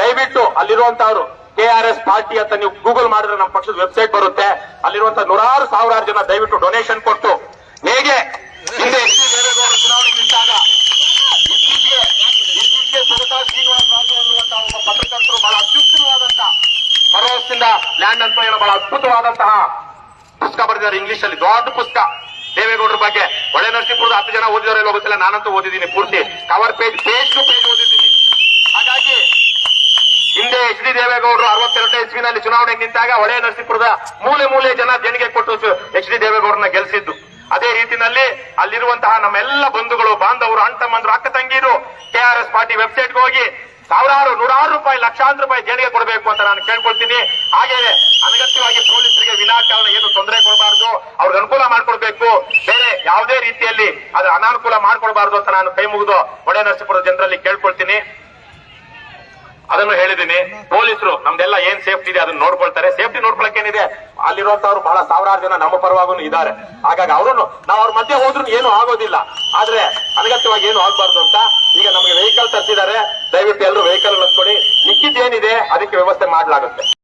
ದಯವಿಟ್ಟು ಅಲ್ಲಿರುವಂತವ್ರು ಕೆ ಆರ್ ಎಸ್ ಪಾರ್ಟಿ ಅಂತ ನೀವು ಗೂಗಲ್ ಮಾಡಿದ್ರೆ ನಮ್ಮ ಪಕ್ಷದ ವೆಬ್ಸೈಟ್ ಬರುತ್ತೆ. ಅಲ್ಲಿರುವಂತ ನೂರಾರು ಸಾವಿರಾರು ಜನ ದಯವಿಟ್ಟು ಡೊನೇಷನ್ ಕೊಟ್ಟು ಹೇಗೆ ಹಿಂದೆ ಪತ್ರಕರ್ತರು ಬಹಳ ಅತ್ಯುತ್ತಮವಾದಂತಹ ಭರವಸೆಯಿಂದ ಲ್ಯಾಂಡ್ ಅಂತ ಹೇಳೋ ಬಹಳ ಅದ್ಭುತವಾದಂತಹ ಪುಸ್ತಕ ಬರೆದಿದ್ದಾರೆ. ಇಂಗ್ಲಿಷ್ ಅಲ್ಲಿ ದೊಡ್ಡ ಪುಸ್ತಕ. ದೇವೇಗೌಡರ ಬಗ್ಗೆ ಒಳ್ಳೆ ನರಸೀಪುರದ ಹತ್ತು ಜನ ಓದಿದವರೆಲ್ಲ ಗೊತ್ತಿಲ್ಲ. ನಾನಂತೂ ಓದಿದ್ದೀನಿ ಪೂರ್ತಿ. Cover page page to page ಓದಿದ್ದೀನಿ. ಹಾಗಾಗಿ ಹಿಂದೆ ಎಚ್ ಡಿ ದೇವೇಗೌಡರು ಅರವತ್ತೆರಡನೇ ಇಸ್ವಿನಲ್ಲಿ ಚುನಾವಣೆಗೆ ನಿಂತಾಗ ಹೊಳೆ ನರಸೀಪುರದ ಮೂಲೆ ಮೂಲೆ ಜನ ದೇಣಿಗೆ ಕೊಟ್ಟು ಎಚ್ ಡಿ ದೇವೇಗೌಡರನ್ನ ಗೆಲ್ಲಿಸಿದ್ದು ಅದೇ ರೀತಿನಲ್ಲಿ ಅಲ್ಲಿರುವಂತಹ ನಮ್ಮೆಲ್ಲ ಬಂಧುಗಳು, ಬಾಂಧವರು ಅಣ್ಣ ಅಕ್ಕ ತಂಗಿರು ಎಸ್ ಪಾರ್ಟಿ ವೆಬ್ಸೈಟ್ಗೆ ಹೋಗಿ ಸಾವಿರಾರು ನೂರಾರು ರೂಪಾಯಿ, ಲಕ್ಷಾಂತರ ರೂಪಾಯಿ ದೇಣಿಗೆ ಕೊಡಬೇಕು ಅಂತ ನಾನು ಕೇಳ್ಕೊಳ್ತೀನಿ. ಹಾಗೇನೆ ಅನಗತ್ಯವಾಗಿ ಪೊಲೀಸರಿಗೆ ವಿನಾಕಾರಣ ಏನು ತೊಂದರೆ ಕೊಡಬಾರ್ದು, ಅವ್ರಿಗೆ ಅನುಕೂಲ ಮಾಡ್ಕೊಡ್ಬೇಕು. ಬೇರೆ ಯಾವುದೇ ರೀತಿಯಲ್ಲಿ ಅದ್ರ ಅನಾನುಕೂಲ ಮಾಡ್ಕೊಡ್ಬಾರ್ದು ಅಂತ ನಾನು ಕೈ ಮುಗಿದು ಹೊಡೆ ನರಸೀಪುರ ಜನರಲ್ಲಿ ಕೇಳ್ಕೊಳ್ತೀನಿ. ಅದನ್ನು ಹೇಳಿದ್ದೀನಿ. ಪೊಲೀಸರು, ನಮ್ದೆಲ್ಲ ಏನ್ ಸೇಫ್ಟಿ ಇದೆ ಅದನ್ನ ನೋಡ್ಕೊಳ್ತಾರೆ. ಸೇಫ್ಟಿ ನೋಡ್ಕೊಳಕ್ ಏನಿದೆ? ಅಲ್ಲಿರುವಂತವ್ರು ಬಹಳ ಸಾವಿರಾರು ಜನ ನಮ್ಮ ಪರವಾಗೂ ಇದ್ದಾರೆ. ಹಾಗಾಗಿ ಅವರನ್ನು, ನಾವು ಅವ್ರ ಮಧ್ಯೆ ಹೋದ್ರು ಏನು ಆಗೋದಿಲ್ಲ. ಆದ್ರೆ ಅನಗತ್ಯವಾಗಿ ಏನು ಆಗ್ಬಾರ್ದು ಅಂತ ಈಗ ನಮಗೆ ವೆಹಿಕಲ್ ತರಿಸಿದ್ದಾರೆ. ದಯವಿಟ್ಟು ಎಲ್ಲರೂ ವೆಹಿಕಲ್ ಕೊಡಿ ಮಿಕ್ಕಿದ್ದೇನಿದೆ, ಅದಕ್ಕೆ ವ್ಯವಸ್ಥೆ ಮಾಡಲಾಗುತ್ತೆ.